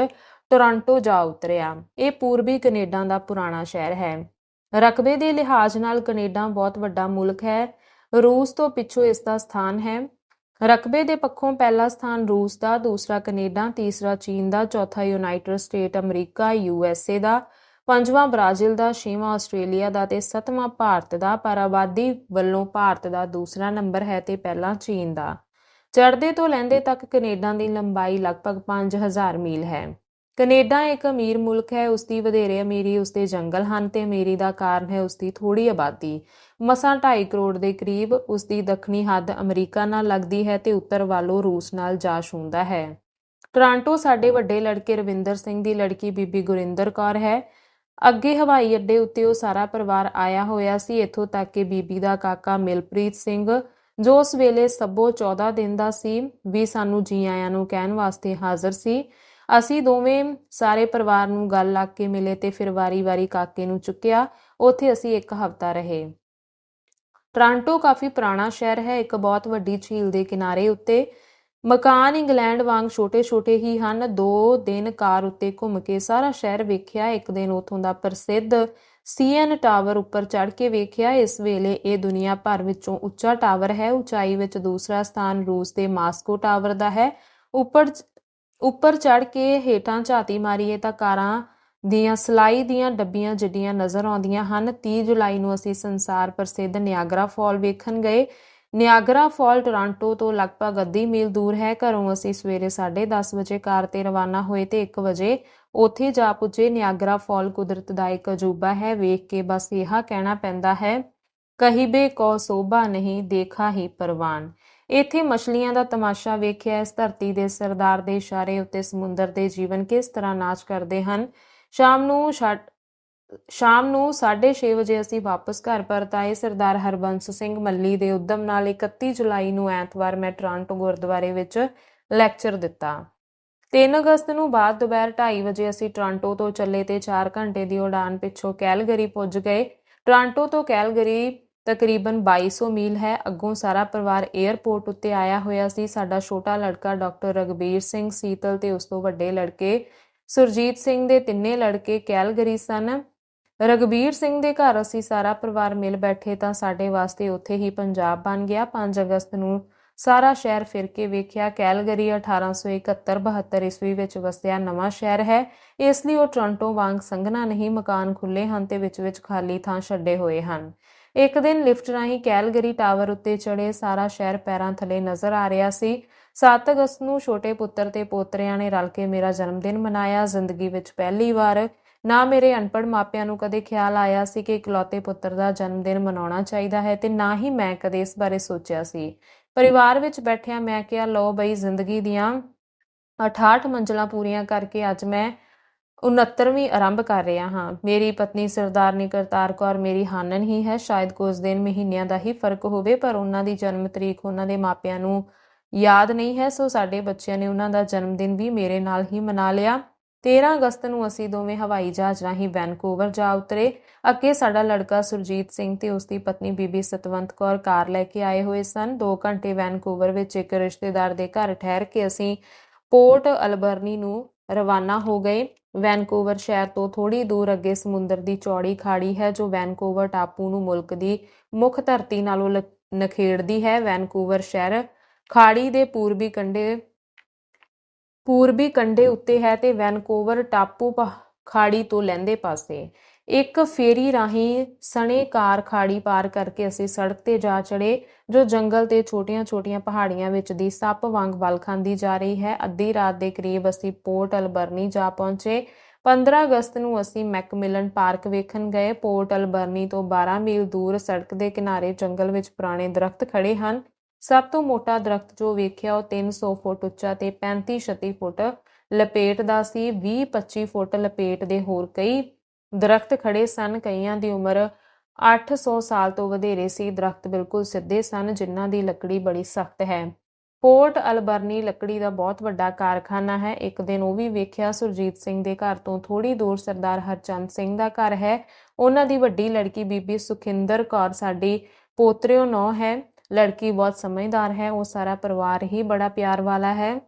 ਟੋਰਾਂਟੋ ਜਾ ਉਤਰਿਆ। ਇਹ ਪੂਰਬੀ ਕੈਨੇਡਾ ਦਾ ਪੁਰਾਣਾ ਸ਼ਹਿਰ ਹੈ। ਰਕਬੇ ਦੇ ਲਿਹਾਜ਼ ਨਾਲ ਕੈਨੇਡਾ ਬਹੁਤ ਵੱਡਾ ਮੁਲਕ ਹੈ। ਰੂਸ ਤੋਂ ਪਿੱਛੋਂ ਇਸ ਦਾ ਸਥਾਨ ਹੈ। ਰਕਬੇ ਦੇ ਪੱਖੋਂ ਪਹਿਲਾ ਸਥਾਨ ਰੂਸ ਦਾ, ਦੂਸਰਾ ਕੈਨੇਡਾ, ਤੀਸਰਾ ਚੀਨ ਦਾ, ਚੌਥਾ ਯੂਨਾਈਟਿਡ ਸਟੇਟ ਅਮਰੀਕਾ, ਯੂ ਐੱਸ ਏ ਦਾ। ਪੰਜਵਾਂ ਬ੍ਰਾਜ਼ੀਲ ਦਾ, ਛੇਵਾਂ ਆਸਟ੍ਰੇਲੀਆ ਦਾ ਤੇ ਸੱਤਵਾਂ ਭਾਰਤ ਦਾ। ਪਰ ਆਬਾਦੀ ਵੱਲੋਂ ਭਾਰਤ ਦਾ ਦੂਸਰਾ ਨੰਬਰ ਹੈ ਤੇ ਪਹਿਲਾ ਚੀਨ ਦਾ। ਚੜ੍ਹਦੇ ਤੋਂ ਲੈਂਦੇ ਤੱਕ ਕੈਨੇਡਾ ਦੀ ਲੰਬਾਈ ਲਗਭਗ 5000 ਮੀਲ ਹੈ। ਕੈਨੇਡਾ ਇੱਕ ਅਮੀਰ ਮੁਲਕ ਹੈ ਉਸ ਦੀ ਵਧੇਰੇ ਅਮੀਰੀ ਉਸ ਦੇ ਜੰਗਲ ਹਨ ਤੇ ਅਮੀਰੀ ਦਾ ਕਾਰਨ ਹੈ ਉਸ ਦੀ ਥੋੜੀ ਆਬਾਦੀ। ਮਸਾਂ 2.5 ਕਰੋੜ ਦੇ ਕਰੀਬ ਉਸ ਦੀ ਦੱਖਣੀ ਹੱਦ ਅਮਰੀਕਾ ਨਾਲ ਲੱਗਦੀ ਹੈ ਤੇ ਉੱਤਰ ਵੱਲੋਂ ਰੂਸ ਨਾਲ ਜਾ ਛੂੰਹਦਾ ਹੈ। ਟੋਰਾਂਟੋ ਸਾਡੇ ਵੱਡੇ ਲੜਕੇ ਰਵਿੰਦਰ ਸਿੰਘ ਦੀ ਲੜਕੀ ਬੀਬੀ ਗੁਰਿੰਦਰ ਕੌਰ ਹੈ। ਅੱਗੇ ਹਵਾਈ ਅੱਡੇ ਉੱਤੇ ਉਹ ਸਾਰਾ ਪਰਿਵਾਰ ਆਇਆ ਹੋਇਆ ਸੀ। ਇੱਥੋਂ ਤੱਕ ਕਿ ਬੀਬੀ ਦਾ ਕਾਕਾ ਮਿਲਪ੍ਰੀਤ ਸਿੰਘ, ਜੋ ਉਸ ਵੇਲੇ ਸਭੋ 14 ਦਿਨ ਦਾ ਸੀ, ਵੀ ਸਾਨੂੰ ਜੀ ਆਇਆਂ ਨੂੰ ਕਹਿਣ ਵਾਸਤੇ ਹਾਜ਼ਰ ਸੀ। ਅਸੀਂ ਦੋਵੇਂ ਸਾਰੇ ਪਰਿਵਾਰ ਨੂੰ ਗੱਲ ਲੱਗ ਕੇ ਮਿਲੇ ਤੇ ਫਿਰ ਵਾਰੀ-ਵਾਰੀ ਕਾਕੇ ਨੂੰ ਚੁੱਕਿਆ। ਉੱਥੇ ਅਸੀਂ ਇੱਕ ਹਫ਼ਤਾ ਰਹੇ। ਟ੍ਰਾਂਟੋ ਕਾਫੀ ਪੁਰਾਣਾ ਸ਼ਹਿਰ ਹੈ। ਇੱਕ ਬਹੁਤ ਵੱਡੀ ਝੀਲ ਦੇ ਕਿਨਾਰੇ ਉੱਤੇ ਮਕਾਨ ਇੰਗਲੈਂਡ ਵਾਂਗ ਛੋਟੇ-ਛੋਟੇ ਹੀ ਹਨ। ਦੋ ਦਿਨ ਕਾਰ ਉੱਤੇ ਘੁੰਮ ਕੇ ਸਾਰਾ ਸ਼ਹਿਰ ਵੇਖਿਆ। ਇੱਕ ਦਿਨ ਉਥੋਂ ਦਾ ਪ੍ਰਸਿੱਧ ਸੀਐਨ ਟਾਵਰ ਉੱਪਰ ਚੜ੍ਹ ਕੇ ਵੇਖਿਆ। ਇਸ ਵੇਲੇ ਇਹ ਦੁਨੀਆ ਭਰ ਵਿੱਚੋਂ ਉੱਚਾ ਟਾਵਰ ਹੈ। ਉਚਾਈ ਵਿੱਚ ਦੂਸਰਾ ਸਥਾਨ ਰੂਸ ਦੇ ਮਾਸਕੋ ਟਾਵਰ ਦਾ ਹੈ। ਉੱਪਰ ਉੱਪਰ ਚੜ੍ਹ ਕੇ ਹੇਠਾਂ ਝਾਤੀ ਮਾਰੀਏ ਤਾਂ ਕਾਰਾਂ ਦੀਆਂ ਸਲਾਈ ਦੀਆਂ ਡੱਬੀਆਂ ਜਿੱਡੀਆਂ ਨਜ਼ਰ ਆਉਂਦੀਆਂ ਹਨ। 30 ਜੁਲਾਈ ਨੂੰ ਅਸੀਂ ਸੰਸਾਰ ਪ੍ਰਸਿੱਧ ਨਿਆਗਰਾ ਫਾਲ ਵੇਖਣ ਗਏ। ਨਿਆਗਰਾ ਫਾਲ ਟੋਰਾਂਟੋ ਤੋਂ ਲਗਭਗ ਅੱਧੀ ਮੀਲ ਦੂਰ ਹੈ। ਘਰੋਂ ਅਸੀਂ ਸਵੇਰੇ 10:30 ਵਜੇ ਕਾਰ ਤੇ ਰਵਾਨਾ ਹੋਏ ਤੇ 1 ਵਜੇ ਉੱਥੇ ਜਾ ਪੁੱਜੇ। ਨਿਆਗਰਾ ਫਾਲ ਕੁਦਰਤ ਦਾ ਇੱਕ ਅਜੂਬਾ ਹੈ। ਵੇਖ ਕੇ ਬਸ ਇਹ ਕਹਿਣਾ ਪੈਂਦਾ ਹੈ, ਕਹੀਬੇ ਕੋ ਸੋਭਾ ਨਹੀਂ, ਦੇਖਾ ਹੀ ਪਰਵਾਨ। ਇੱਥੇ ਮਛਲੀਆਂ ਦਾ ਤਮਾਸ਼ਾ ਵੇਖਿਆ। ਇਸ ਧਰਤੀ ਦੇ ਸਰਦਾਰ ਦੇ ਇਸ਼ਾਰੇ ਉੱਤੇ ਸਮੁੰਦਰ ਦੇ ਜੀਵਨ ਕਿਸ ਤਰ੍ਹਾਂ ਨਾਚ ਕਰਦੇ ਹਨ? ਸ਼ਾਮ ਨੂੰ ਸ਼ਾਮ ਨੂੰ 6:30 ਵਜੇ ਅਸੀਂ ਵਾਪਸ ਘਰ ਪਰਤ ਆਏ ਸਰਦਾਰ ਹਰਬੰਸ ਸਿੰਘ ਮੱਲੀ ਦੇ ਉਦਮ ਨਾਲ 31 ਜੁਲਾਈ ਨੂੰ ਐਤਵਾਰ ਮੈਂ ਟ੍ਰਾਂਟੋ ਗੁਰਦੁਆਰੇ ਵਿੱਚ ਲੈਕਚਰ ਦਿੱਤਾ। 3 ਅਗਸਤ ਨੂੰ ਬਾਅਦ ਦੁਪਹਿਰ 2:30 ਵਜੇ ਅਸੀਂ ਟ੍ਰਾਂਟੋ ਤੋਂ ਚੱਲੇ ਤੇ 4 ਘੰਟੇ ਦੀ ਉਡਾਨ ਪਿੱਛੋਂ ਕੈਲਗਰੀ ਪੁੱਜ ਗਏ। ਟ੍ਰਾਂਟੋ ਤੋਂ ਕੈਲਗਰੀ ਤਕਰੀਬਨ 2200 ਮੀਲ ਹੈ। ਅੱਗੋਂ ਸਾਰਾ ਪਰਿਵਾਰ 에ਅਰਪੋਰਟ ਉੱਤੇ ਆਇਆ ਹੋਇਆ ਸੀ। ਸਾਡਾ ਛੋਟਾ ਲੜਕਾ ਡਾਕਟਰ ਰਗਬੀਰ ਸਿੰਘ ਸੀਤਲ ਤੇ ਉਸ ਤੋਂ ਵੱਡੇ ਲੜਕੇ ਸੁਰਜੀਤ ਸਿੰਘ ਦੇ ਤਿੰਨੇ ਲੜਕੇ ਕੈਲਗਰੀ ਸਨ। ਰਗਬੀਰ ਸਿੰਘ ਦੇ ਘਰ ਅਸੀਂ ਸਾਰਾ ਪਰਿਵਾਰ ਮਿਲ ਬੈਠੇ ਤਾਂ ਸਾਡੇ ਵਾਸਤੇ ਉੱਥੇ ਹੀ ਪੰਜਾਬ ਬਣ ਗਿਆ। 5 ਅਗਸਤ ਨੂੰ ਸਾਰਾ ਸ਼ਹਿਰ ਫਿਰ ਕੇ ਵੇਖਿਆ। ਕੈਲਗਰੀ 1871-72 ਈਸਵੀ ਵਿੱਚ ਵਸਿਆ ਨਵਾਂ ਸ਼ਹਿਰ ਹੈ। ਇਸ ਲਈ ਉਹ ਟੋਰਾਂਟੋ ਵਾਂਗ ਸੰਘਣਾ ਨਹੀਂ, ਮਕਾਨ ਖੁੱਲੇ ਹਨ ਤੇ ਵਿੱਚ ਵਿੱਚ ਖਾਲੀ ਥਾਂ ਛੱਡੇ ਹੋਏ ਹਨ। ਇੱਕ ਦਿਨ ਲਿਫਟ ਰਾਹੀਂ ਕੈਲਗਰੀ ਟਾਵਰ ਉੱਤੇ ਚੜੇ ਸਾਰਾ ਸ਼ਹਿਰ ਪੈਰਾਂ ਥਲੇ ਨਜ਼ਰ ਆ ਰਿਹਾ ਸੀ। 7 ਅਗਸਤ ਨੂੰ ਛੋਟੇ ਪੁੱਤਰ ਤੇ ਪੋਤਰਿਆਂ ਨੇ ਰਲ ਕੇ ਮੇਰਾ ਜਨਮ ਦਿਨ ਮਨਾਇਆ। ਜ਼ਿੰਦਗੀ ਵਿੱਚ ਪਹਿਲੀ ਵਾਰ ਨਾ ਮੇਰੇ ਅਨਪੜ ਮਾਪਿਆਂ ਨੂੰ ਕਦੇ ਖਿਆਲ ਆਇਆ ਸੀ ਕਿ ਇਕਲੌਤੇ ਪੁੱਤਰ ਦਾ ਜਨਮ ਦਿਨ ਮਨਾਉਣਾ ਚਾਹੀਦਾ ਹੈ ਤੇ ਨਾ ਹੀ ਮੈਂ ਕਦੇ ਇਸ ਬਾਰੇ ਸੋਚਿਆ ਸੀ। ਪਰਿਵਾਰ ਵਿੱਚ ਬੈਠਿਆਂ ਮੈਂ ਕਿਹਾ ਲੋ ਬਈ, ਜ਼ਿੰਦਗੀ ਦੀਆਂ 68 ਮੰਜ਼ਲਾਂ ਪੂਰੀਆਂ ਕਰਕੇ ਅੱਜ ਮੈਂ 69ਵੀਂ ਆਰੰਭ ਕਰ ਰਿਹਾ ਹਾਂ। ਮੇਰੀ ਪਤਨੀ ਸਰਦਾਰਨੀ ਕਰਤਾਰ ਕੌਰ ਮੇਰੀ ਹਾਨਨ ਹੀ ਹੈ। ਸ਼ਾਇਦ ਕੁਝ ਦਿਨ, ਮਹੀਨਿਆਂ ਦਾ ਹੀ ਫ਼ਰਕ ਹੋਵੇ, ਪਰ ਉਹਨਾਂ ਦੀ ਜਨਮ ਤਰੀਕ ਉਹਨਾਂ ਦੇ ਮਾਪਿਆਂ ਨੂੰ ਯਾਦ ਨਹੀਂ ਹੈ, ਸੋ ਸਾਡੇ ਬੱਚਿਆਂ ਨੇ ਉਹਨਾਂ ਦਾ ਜਨਮ ਦਿਨ ਵੀ ਮੇਰੇ ਨਾਲ ਹੀ ਮਨਾ ਲਿਆ। 13 ਅਗਸਤ ਨੂੰ ਅਸੀਂ ਦੋਵੇਂ ਹਵਾਈ ਜਹਾਜ਼ ਰਾਹੀਂ ਵੈਨਕੂਵਰ ਜਾ ਉਤਰੇ। ਅੱਗੇ ਸਾਡਾ ਲੜਕਾ ਸੁਰਜੀਤ ਸਿੰਘ ਤੇ ਉਸ ਦੀ ਪਤਨੀ ਬੀਬੀ ਸਤਵੰਤ ਕੌਰ ਕਾਰ ਲੈ ਕੇ ਆਏ ਹੋਏ ਸਨ। 2 ਘੰਟੇ ਵੈਨਕੂਵਰ ਵਿੱਚ ਇੱਕ ਰਿਸ਼ਤੇਦਾਰ ਦੇ ਘਰ ਠਹਿਰ ਕੇ ਅਸੀਂ ਪੋਰਟ ਅਲਬਰਨੀ ਨੂੰ ਰਵਾਨਾ ਹੋ ਗਏ। ਵੈਨਕੂਵਰ ਸ਼ਹਿਰ ਤੋਂ ਥੋੜੀ ਦੂਰ ਅੱਗੇ ਸਮੁੰਦਰ ਦੀ ਚੌੜੀ ਖਾੜੀ ਹੈ, ਜੋ ਵੈਨਕੂਵਰ ਟਾਪੂ ਨੂੰ ਮੁਲਕ ਦੀ ਮੁੱਖ ਧਰਤੀ ਨਾਲੋਂ ਨਖੇੜਦੀ ਹੈ। ਵੈਨਕੂਵਰ ਸ਼ਹਿਰ ਖਾੜੀ ਦੇ ਪੂਰਬੀ ਕੰਢੇ ਪੂਰਬੀ ਕੰਢੇ ਉੱਤੇ ਹੈ ਤੇ ਵੈਨਕੂਵਰ ਟਾਪੂ ਖਾੜੀ ਤੋਂ ਲੈਂਦੇ ਪਾਸੇ। ਇੱਕ ਫੇਰੀ ਰਾਹੀਂ ਸਣੇ ਕਾਰ ਖਾੜੀ ਪਾਰ ਕਰਕੇ ਅਸੀਂ ਸੜਕ ਤੇ ਜਾ ਚੜੇ ਜੋ ਜੰਗਲ ਤੇ ਛੋਟੀਆਂ-ਛੋਟੀਆਂ ਪਹਾੜੀਆਂ ਵਿੱਚ ਦੀ ਸੱਪ ਵਾਂਗ ਵਲ ਖਾਂਦੀ ਜਾ ਰਹੀ ਹੈ। ਅੱਧੀ ਰਾਤ ਦੇ ਕਰੀਬ ਅਸੀਂ ਪੋਰਟ ਅਲਬਰਨੀ ਜਾ ਪਹੁੰਚੇ। 15 ਅਗਸਤ ਨੂੰ ਅਸੀਂ ਮੈਕਮਿਲਨ ਪਾਰਕ ਵੇਖਣ ਗਏ। ਪੋਰਟ ਅਲਬਰਨੀ ਤੋਂ 12 ਮੀਲ ਦੂਰ ਸੜਕ ਦੇ ਕਿਨਾਰੇ ਜੰਗਲ ਵਿੱਚ ਪੁਰਾਣੇ ਦਰਖਤ ਖੜੇ ਹਨ। ਸਭ ਤੋਂ ਮੋਟਾ ਦਰਖਤ ਜੋ ਵੇਖਿਆ, ਉਹ 300 ਫੁੱਟ ਉੱਚਾ ਤੇ 35-36 ਫੁੱਟ ਲਪੇਟ ਦਾ ਸੀ। 20-25 ਫੁੱਟ ਲਪੇਟ ਦੇ ਹੋਰ ਕਈ ਦਰਖਤ ਖੜੇ ਸਨ। ਕਈਆਂ ਦੀ ਉਮਰ 800 ਸਾਲ ਤੋਂ ਵਧੇਰੇ ਸੀ। ਦਰਖਤ ਬਿਲਕੁਲ ਸਿੱਧੇ ਸਨ, ਜਿਨ੍ਹਾਂ ਦੀ ਲੱਕੜੀ ਬੜੀ ਸਖਤ ਹੈ। ਪੋਰਟ ਅਲਬਰਨੀ ਲੱਕੜੀ ਦਾ ਬਹੁਤ ਵੱਡਾ ਕਾਰਖਾਨਾ ਹੈ। ਇੱਕ ਦਿਨ ਉਹ ਵੀ ਵੇਖਿਆ, ਸੁਰਜੀਤ ਸਿੰਘ ਦੇ ਘਰ ਤੋਂ ਥੋੜੀ ਦੂਰ ਸਰਦਾਰ ਹਰਚੰਦ ਸਿੰਘ ਦਾ ਘਰ ਹੈ। ਉਹਨਾਂ ਦੀ ਵੱਡੀ ਲੜਕੀ ਬੀਬੀ ਸੁਖਿੰਦਰ ਕੌਰ, ਸਾਡੀ ਪੋਤਰਿਓ ਨੌ ਹੈ। ਲੜਕੀ ਬਹੁਤ ਸਮਝਦਾਰ ਹੈ, ਉਹ ਸਾਰਾ ਪਰਿਵਾਰ ਹੀ ਬੜਾ ਪਿਆਰ ਵਾਲਾ ਹੈ।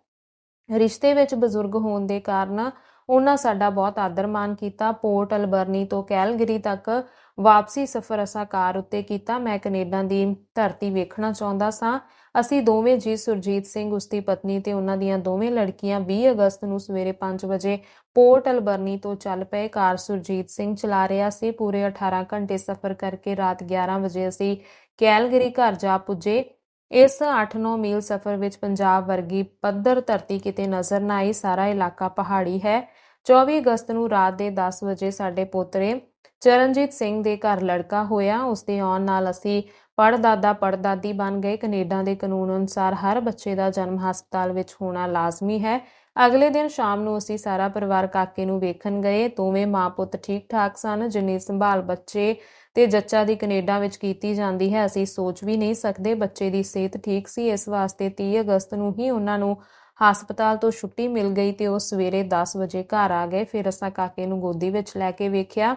ਰਿਸ਼ਤੇ ਵਿੱਚ ਬਜ਼ੁਰਗ ਹੋਣ ਦੇ ਕਾਰਨ ਉਹਨਾਂ ਸਾਡਾ ਬਹੁਤ ਆਦਰ ਮਾਨ ਕੀਤਾ। ਪੋਰਟ ਅਲਬਰਨੀ ਤੋਂ ਕੈਲਗਰੀ ਤੱਕ ਵਾਪਸੀ ਸਫ਼ਰ ਅਸਾਂ ਕਾਰ ਉੱਤੇ ਕੀਤਾ। ਮੈਂ ਕੈਨੇਡਾ ਦੀ ਧਰਤੀ ਵੇਖਣਾ ਚਾਹੁੰਦਾ ਸਾਂ। ਅਸੀਂ ਦੋਵੇਂ ਜੀ ਸੁਰਜੀਤ ਸਿੰਘ, ਉਸਦੀ ਪਤਨੀ ਤੇ ਉਹਨਾਂ ਦੀਆਂ ਦੋਵੇਂ ਲੜਕੀਆਂ 20 ਅਗਸਤ ਨੂੰ ਸਵੇਰੇ 5 ਵਜੇ ਪੋਰਟ ਅਲਬਰਨੀ ਤੋਂ ਚੱਲ ਪਏ ਕਾਰ ਸੁਰਜੀਤ ਸਿੰਘ ਚਲਾ ਰਿਹਾ ਸੀ। ਪੂਰੇ 18 ਘੰਟੇ ਸਫ਼ਰ ਕਰਕੇ ਰਾਤ 11 ਵਜੇ ਅਸੀਂ ਕੈਲਗਰੀ ਘਰ ਜਾ ਪੁੱਜੇ। ਇਸ 8-9 ਮੀਲ ਸਫ਼ਰ ਵਿੱਚ ਪੰਜਾਬ ਵਰਗੀ ਪੱਧਰ ਧਰਤੀ ਕਿਤੇ ਨਜ਼ਰ ਨਾ ਆਈ। ਸਾਰਾ ਇਲਾਕਾ ਪਹਾੜੀ ਹੈ। 24 ਅਗਸਤ ਨੂੰ ਰਾਤ ਦੇ 10 ਵਜੇ ਸਾਡੇ ਪੋਤਰੇ ਚਰਨਜੀਤ ਸਿੰਘ ਦੇ ਘਰ ਲੜਕਾ ਹੋਇਆ। ਉਸ ਦੇ ਆਉਣ ਨਾਲ ਅਸੀਂ ਪੜਦਾਦਾ ਪੜਦਾਦੀ ਬਣ ਗਏ। ਕੈਨੇਡਾ ਦੇ ਕਾਨੂੰਨ ਅਨੁਸਾਰ ਹਰ ਬੱਚੇ ਦਾ ਜਨਮ ਹਸਪਤਾਲ ਵਿੱਚ ਹੋਣਾ ਲਾਜ਼ਮੀ ਹੈ। ਅਗਲੇ ਦਿਨ ਸ਼ਾਮ ਨੂੰ ਅਸੀਂ ਸਾਰਾ ਪਰਿਵਾਰ ਕਾਕੇ ਨੂੰ ਵੇਖਣ ਗਏ। ਦੋਵੇਂ ਮਾਂ ਪੁੱਤ ਠੀਕ ਠਾਕ ਸਨ, ਜਿੰਨੀ ਸੰਭਾਲ ਬੱਚੇ ਤੇ ਜੱਚਾ ਦੀ ਕੈਨੇਡਾ ਵਿੱਚ ਕੀਤੀ ਜਾਂਦੀ ਹੈ, ਅਸੀਂ ਸੋਚ ਵੀ ਨਹੀਂ ਸਕਦੇ। ਬੱਚੇ ਦੀ ਸਿਹਤ ਠੀਕ ਸੀ। ਇਸ ਵਾਸਤੇ 30 ਅਗਸਤ ਨੂੰ ਹੀ ਉਹਨਾਂ ਨੂੰ ਹਸਪਤਾਲ ਤੋਂ ਛੁੱਟੀ ਮਿਲ ਗਈ ਤੇ ਉਹ ਸਵੇਰੇ 10 ਵਜੇ ਘਰ ਆ ਗਏ। ਫਿਰ ਅਸਾਂ ਕਾਕੇ ਨੂੰ ਗੋਦੀ ਵਿੱਚ ਲੈ ਕੇ ਵੇਖਿਆ।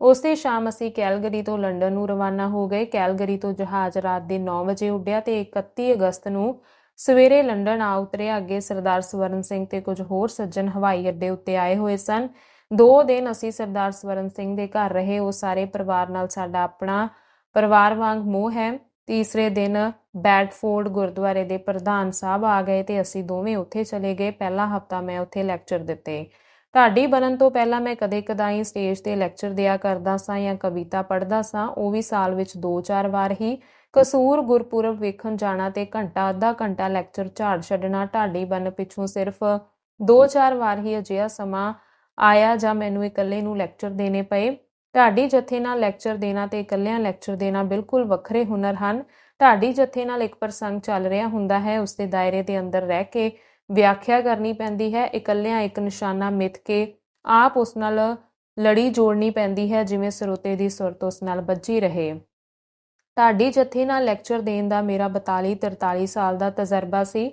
ਉਸੇ ਸ਼ਾਮ ਅਸੀਂ ਕੈਲਗਰੀ ਤੋਂ ਲੰਡਨ ਨੂੰ ਰਵਾਨਾ ਹੋ ਗਏ। ਕੈਲਗਰੀ ਤੋਂ ਜਹਾਜ਼ ਰਾਤ ਦੇ 9 ਵਜੇ ਉੱਡਿਆ ਤੇ 31 ਅਗਸਤ ਨੂੰ ਸਵੇਰੇ ਲੰਡਨ ਆ ਉਤਰਿਆ। ਅੱਗੇ ਸਰਦਾਰ ਸਵਰਨ ਸਿੰਘ ਤੇ ਕੁਝ ਹੋਰ ਸੱਜਣ ਹਵਾਈ ਅੱਡੇ ਉੱਤੇ ਆਏ ਹੋਏ ਸਨ। ਦੋ ਦਿਨ ਅਸੀਂ ਸਰਦਾਰ ਸਵਰਨ ਸਿੰਘ ਦੇ ਘਰ ਰਹੇ। ਉਹ ਸਾਰੇ ਪਰਿਵਾਰ ਨਾਲ ਸਾਡਾ ਆਪਣਾ ਪਰਿਵਾਰ ਵਾਂਗ ਮੋਹ ਹੈ। ਤੀਸਰੇ ਦਿਨ ਬੈਡਫੋਰਡ ਗੁਰਦੁਆਰੇ ਦੇ ਪ੍ਰਧਾਨ ਸਾਹਿਬ ਆ ਗਏ ਤੇ ਅਸੀਂ ਦੋਵੇਂ ਉੱਥੇ ਚਲੇ ਗਏ। ਪਹਿਲਾ ਹਫਤਾ ਮੈਂ ਉੱਥੇ ਲੈਕਚਰ ਦਿੱਤੇ। ਢਾਡੀ ਬਣਨ ਤੋਂ ਪਹਿਲਾਂ ਮੈਂ ਕਦੇ-ਕਦਾਈ ਸਟੇਜ ਤੇ ਲੈਕਚਰ ਦਿਆ ਕਰਦਾ ਸਾਂ ਜਾਂ ਕਵਿਤਾ ਪੜ੍ਹਦਾ ਸਾਂ, ਉਹ ਵੀ ਸਾਲ ਵਿੱਚ 2-4 ਵਾਰ ਹੀ। ਕਸੂਰ ਗੁਰਪੁਰਬ ਵੇਖਣ ਜਾਣਾ ਤੇ ਘੰਟਾ, ਅੱਧਾ ਘੰਟਾ ਲੈਕਚਰ ਝਾੜ ਛੱਡਣਾ ਢਾਡੀ ਬਣ ਪਿੱਛੋਂ ਸਿਰਫ 2-4 ਵਾਰ ਹੀ ਅਜਿਹਾ ਸਮਾਂ ਆਇਆ ਜਾਂ ਮੈਨੂੰ ਇਕੱਲੇ ਨੂੰ ਲੈਕਚਰ ਦੇਣੇ ਪਏ। ਢਾਡੀ ਜਥੇ ਨਾਲ ਲੈਕਚਰ ਦੇਣਾ ਤੇ ਇਕੱਲਿਆਂ ਲੈਕਚਰ ਦੇਣਾ ਬਿਲਕੁਲ ਵੱਖਰੇ ਹੁਨਰ ਹਨ। ਢਾਡੀ ਜਥੇ ਨਾਲ ਇੱਕ ਪ੍ਰਸੰਗ ਚੱਲ ਰਿਹਾ ਹੁੰਦਾ ਹੈ, ਉਸ ਦੇ ਦਾਇਰੇ ਦੇ ਅੰਦਰ ਰਹਿ ਕੇ ਵਿਆਖਿਆ ਕਰਨੀ ਪੈਂਦੀ ਹੈ, ਇਕੱਲਿਆਂ ਇੱਕ ਨਿਸ਼ਾਨਾ ਮਿੱਥ ਕੇ ਆਪ ਉਸ ਨਾਲ ਲੜੀ ਜੋੜਨੀ ਪੈਂਦੀ ਹੈ, ਜਿਵੇਂ ਸਰੋਤੇ ਦੀ ਸੁਰਤ ਉਸ ਨਾਲ ਵੱਜੀ ਰਹੇ। ਢਾਡੀ ਜਥੇ ਨਾਲ ਲੈਕਚਰ ਦੇਣ ਦਾ ਮੇਰਾ 42 43 ਸਾਲ ਦਾ ਤਜਰਬਾ ਸੀ।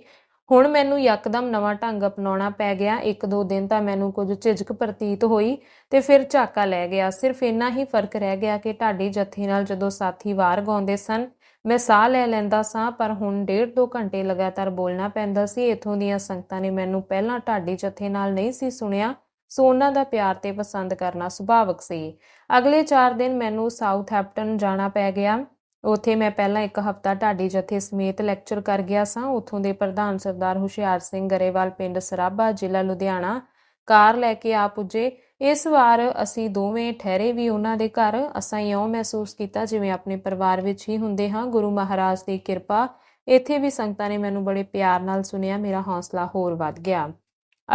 ਹੁਣ ਮੈਨੂੰ ਯਕਦਮ ਨਵਾਂ ਢੰਗ ਅਪਣਾਉਣਾ ਪੈ ਗਿਆ। ਇੱਕ ਦੋ ਦਿਨ ਤਾਂ ਮੈਨੂੰ ਕੁਝ ਝਿਜਕ ਪ੍ਰਤੀਤ ਹੋਈ ਤੇ ਫਿਰ ਝਾਕਾ ਲੈ ਗਿਆ। ਸਿਰਫ ਇੰਨਾ ਹੀ ਫ਼ਰਕ ਰਹਿ ਗਿਆ ਕਿ ਢਾਡੀ ਜਥੇ ਨਾਲ ਜਦੋਂ ਸਾਥੀ ਵਾਰ ਗਾਉਂਦੇ ਸਨ ਮੈਂ ਸਾਹ ਲੈ ਲੈਂਦਾ ਸਾਂ, ਪਰ ਹੁਣ ਡੇਢ ਦੋ ਘੰਟੇ ਲਗਾਤਾਰ ਬੋਲਣਾ ਪੈਂਦਾ ਸੀ। ਇਥੋਂ ਦੀਆਂ ਸੰਗਤਾਂ ਨੇ ਮੈਨੂੰ ਪਹਿਲਾਂ ਢਾਡੀ ਜਥੇ ਨਾਲ ਨਹੀਂ ਸੀ ਸੁਣਿਆ। ਸੋ ਉਹਨਾਂ ਦਾ ਪਿਆਰ ਤੇ ਪਸੰਦ ਕਰਨਾ ਸੁਭਾਵਕ ਸੀ। ਅਗਲੇ 4 ਦਿਨ ਮੈਨੂੰ ਸਾਊਥ ਹੈਪਟਨ ਜਾਣਾ ਪੈ ਗਿਆ। ਉੱਥੇ ਮੈਂ ਪਹਿਲਾਂ ਇੱਕ ਹਫ਼ਤਾ ਢਾਡੀ ਜਥੇ ਸਮੇਤ ਲੈਕਚਰ ਕਰ ਗਿਆ ਸਾਂ। ਉੱਥੋਂ ਦੇ ਪ੍ਰਧਾਨ ਸਰਦਾਰ ਹੁਸ਼ਿਆਰ ਸਿੰਘ ਗਰੇਵਾਲ ਪਿੰਡ ਸਰਾਭਾ, ਜ਼ਿਲ੍ਹਾ ਲੁਧਿਆਣਾ। ਕਾਰ ਲੈ ਕੇ ਆ ਪੁੱਜੇ। ਇਸ ਵਾਰ ਅਸੀਂ ਦੋਵੇਂ ਠਹਿਰੇ ਵੀ ਉਹਨਾਂ ਦੇ ਘਰ। ਅਸਾਂ ਇਉਂ ਮਹਿਸੂਸ ਕੀਤਾ ਜਿਵੇਂ ਆਪਣੇ ਪਰਿਵਾਰ ਵਿੱਚ ਹੀ ਹੁੰਦੇ ਹਾਂ। ਗੁਰੂ ਮਹਾਰਾਜ ਦੀ ਕਿਰਪਾ। ਇੱਥੇ ਵੀ ਸੰਗਤਾਂ ਨੇ ਮੈਨੂੰ ਬੜੇ ਪਿਆਰ ਨਾਲ ਸੁਨਿਆ ਮੇਰਾ ਹੌਸਲਾ ਹੋਰ ਵੱਧ ਗਿਆ।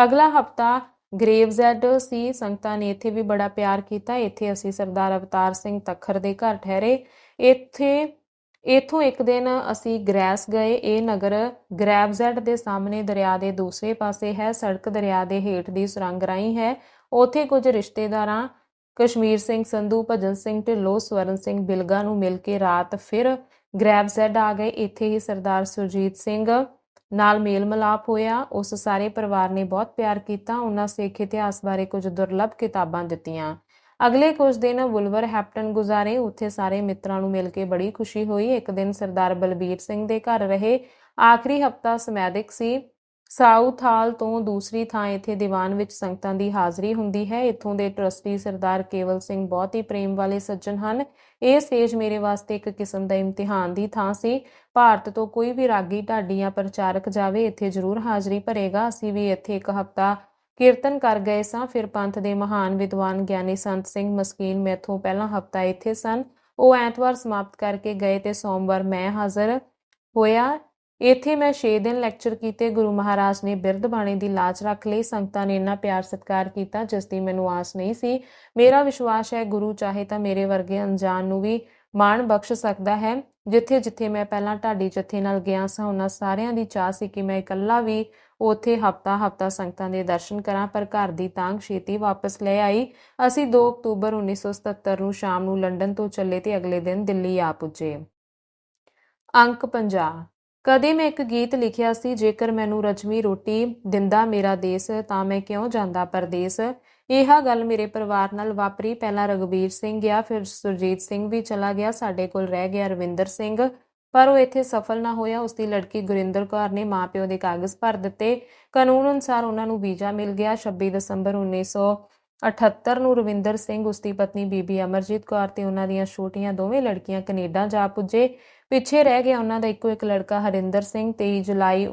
ਅਗਲਾ ਹਫਤਾ ਗ੍ਰੇਵਜ਼ੈਡ ਸੀ। ਸੰਗਤਾਂ ਨੇ ਇੱਥੇ ਵੀ ਬੜਾ ਪਿਆਰ ਕੀਤਾ। ਇੱਥੇ ਅਸੀਂ ਸਰਦਾਰ ਅਵਤਾਰ ਸਿੰਘ ਤਖਰ ਦੇ ਘਰ ਠਹਿਰੇ। ਇੱਥੇ, ਇਥੋਂ ਇੱਕ ਦਿਨ ਅਸੀਂ ਗ੍ਰੈਸ ਗਏ। ਇਹ ਨਗਰ ਗ੍ਰੈਵਜ਼ੈਡ ਦੇ ਸਾਹਮਣੇ ਦਰਿਆ ਦੇ ਦੂਸਰੇ ਪਾਸੇ ਹੈ। ਸੜਕ ਦਰਿਆ ਦੇ ਹੇਠ ਦੀ ਸੁਰੰਗ ਰਾਹੀਂ ਹੈ। ਉਥੇ ਕੁਝ ਰਿਸ਼ਤੇਦਾਰਾਂ, ਕਸ਼ਮੀਰ ਸਿੰਘ, ਸੰਧੂ, ਭਜਨ ਸਿੰਘ, ਢਿੱਲੋਂ, ਸਵਰਨ ਸਿੰਘ, ਬਿਲਗਾ ਨੂੰ ਮਿਲ ਕੇ ਰਾਤ ਫਿਰ ਗ੍ਰੈਵਜ਼ੈਡ ਆ ਗਏ। ਇੱਥੇ ਹੀ ਸਰਦਾਰ ਸੁਰਜੀਤ ਸਿੰਘ ਨਾਲ ਮੇਲ ਮਲਾਪ ਹੋਇਆ। ਉਸ ਸਾਰੇ ਪਰਿਵਾਰ ਨੇ ਬਹੁਤ ਪਿਆਰ ਕੀਤਾ। ਉਹਨਾਂ ਸਿੱਖ ਇਤਿਹਾਸ ਬਾਰੇ ਕੁਝ ਦੁਰਲੱਭ ਕਿਤਾਬਾਂ ਦਿੱਤੀਆਂ। ਅਗਲੇ ਕੁਝ ਦਿਨ ਵੁਲਵਰ ਹੈਪਟਨ ਗੁਜ਼ਾਰੇ। ਉੱਥੇ ਸਾਰੇ ਮਿੱਤਰਾਂ ਨੂੰ ਮਿਲ ਕੇ ਬੜੀ ਖੁਸ਼ੀ ਹੋਈ। ਇੱਕ ਦਿਨ ਸਰਦਾਰ ਬਲਬੀਰ ਸਿੰਘ ਦੇ ਘਰ ਰਹੇ। ਆਖਰੀ ਹਫਤਾ ਸਮੈਦਿਕ ਸੀ। ਸਾਊਥ ਹਾਲ ਤੋਂ ਦੂਸਰੀ ਥਾਂ ਇੱਥੇ ਦੀਵਾਨ ਵਿੱਚ ਸੰਗਤਾਂ ਦੀ ਹਾਜ਼ਰੀ ਹੁੰਦੀ ਹੈ। ਇੱਥੋਂ ਦੇ ਟਰਸਟੀ ਸਰਦਾਰ ਕੇਵਲ ਸਿੰਘ ਬਹੁਤ ਹੀ ਪ੍ਰੇਮ ਵਾਲੇ ਸੱਜਣ ਹਨ। ਇਹ ਸਟੇਜ ਮੇਰੇ ਵਾਸਤੇ ਇੱਕ ਕਿਸਮ ਦਾ ਇਮਤਿਹਾਨ ਦੀ ਥਾਂ ਸੀ। ਭਾਰਤ ਤੋਂ ਕੋਈ ਵੀ ਰਾਗੀ ਢਾਡੀ ਜਾਂ ਪ੍ਰਚਾਰਕ ਜਾਵੇ, ਇੱਥੇ ਜ਼ਰੂਰ ਹਾਜ਼ਰੀ ਭਰੇਗਾ। ਅਸੀਂ ਵੀ ਇੱਥੇ ਇੱਕ ਹਫਤਾ ਕੀਰਤਨ ਕਰ ਗਏ ਸਾਂ। ਫਿਰ ਪੰਥ ਦੇ ਮਹਾਨ ਵਿਦਵਾਨ ਗਿਆਨੀ ਸੰਤ ਸਿੰਘ ਮਸਕੀਨ ਮੈਥੋਂ ਪਹਿਲਾਂ ਹਫਤਾ ਇੱਥੇ ਸਨ। ਉਹ ਐਤਵਾਰ ਸਮਾਪਤ ਕਰਕੇ ਗਏ ਤੇ ਸੋਮਵਾਰ ਮੈਂ ਹਾਜ਼ਰ ਹੋਇਆ। ਇੱਥੇ ਮੈਂ 6 ਦਿਨ ਲੈਕਚਰ ਕੀਤੇ, ਗੁਰੂ ਮਹਾਰਾਜ ਨੇ ਬਿਰਧ ਬਾਣੇ ਦੀ ਲਾਜ ਰੱਖ ਲਈ, ਸੰਗਤਾਂ ਨੇ ਇੰਨਾ ਪਿਆਰ ਸਤਿਕਾਰ ਕੀਤਾ, ਜਿਸ ਦੀ ਮੈਨੂੰ ਆਸ ਨਹੀਂ ਸੀ। ਮੇਰਾ ਵਿਸ਼ਵਾਸ ਹੈ, ਗੁਰੂ ਚਾਹੇ ਤਾਂ ਮੇਰੇ ਵਰਗੇ ਅਣਜਾਣ ਨੂੰ ਵੀ ਮਾਣ ਬਖਸ਼ ਸਕਦਾ ਹੈ। ਜਿੱਥੇ ਜਿੱਥੇ ਮੈਂ ਪਹਿਲਾਂ ਢਾਡੀ ਜੱਥੇ ਨਾਲ ਗਿਆ ਸਾਂ, ਉਹਨਾਂ ਸਾਰਿਆਂ ਦੀ ਚਾਹ ਸੀ ਕਿ ਮੈਂ ਇਕੱਲਾ ਵੀ ਉੱਥੇ ਹਫਤਾ ਹਫਤਾ ਸੰਗਤਾਂ ਦੇ ਦਰਸ਼ਨ ਕਰਾਂ, ਪਰ ਘਰ ਦੀ ਤਾਂਗ ਛੇਤੀ ਵਾਪਸ ਲੈ ਆਈ। ਅਸੀਂ 2 ਅਕਤੂਬਰ 1977 ਨੂੰ ਸ਼ਾਮ ਨੂੰ ਲੰਡਨ ਤੋਂ ਚੱਲੇ ਤੇ ਅਗਲੇ ਦਿਨ ਦਿੱਲੀ ਆ ਪੁੱਜੇ। ਅੰਕ 50 ਕਦੇ ਮੈਂ ਇੱਕ ਗੀਤ ਲਿਖਿਆ ਸੀ, ਜੇਕਰ ਮੈਨੂੰ ਰਜਮੀ ਰੋਟੀ ਦਿੰਦਾ ਮੇਰਾ ਦੇਸ, ਤਾਂ ਮੈਂ ਕਿਉਂ ਜਾਂਦਾ ਪਰਦੇਸ? ਇਹ ਗੱਲ ਮੇਰੇ ਪਰਿਵਾਰ ਨਾਲ ਵਾਪਰੀ। ਪਹਿਲਾਂ ਰਗਵੀਰ ਸਿੰਘ ਗਿਆ, ਫਿਰ ਸੁਰਜੀਤ ਸਿੰਘ ਵੀ ਚਲਾ ਗਿਆ, ਸਾਡੇ ਕੋਲ ਰਹਿ ਗਿਆ ਰਵਿੰਦਰ ਸਿੰਘ। ਪਰ ਉਹ ਇੱਥੇ ਸਫਲ ਨਾ ਹੋਇਆ। ਉਸ ਦੀ ਲੜਕੀ ਗੁਰਿੰਦਰ ਕੌਰ ਨੇ ਮਾਪਿਓ ਦੇ ਕਾਗਜ਼ ਭਰ ਦਿੱਤੇ। ਕਾਨੂੰਨ ਅਨੁਸਾਰ ਉਹਨਾਂ ਨੂੰ ਵੀਜ਼ਾ ਮਿਲ ਗਿਆ। 26 ਦਸੰਬਰ 1978 ਨੂੰ ਰਵਿੰਦਰ ਸਿੰਘ, ਉਸ ਦੀ ਪਤਨੀ ਬੀਬੀ ਅਮਰਜੀਤ ਕੌਰ ਤੇ ਉਹਨਾਂ ਦੀਆਂ ਛੋਟੀਆਂ ਦੋਵੇਂ ਲੜਕੀਆਂ ਕੈਨੇਡਾ ਜਾ ਪੁੱਜੇ। ਪਿੱਛੇ ਰਹਿ ਗਿਆ ਉਹਨਾਂ ਦਾ ਇੱਕੋ ਇੱਕ ਲੜਕਾ ਹਰਿੰਦਰ ਸਿੰਘ 23 ਜੁਲਾਈ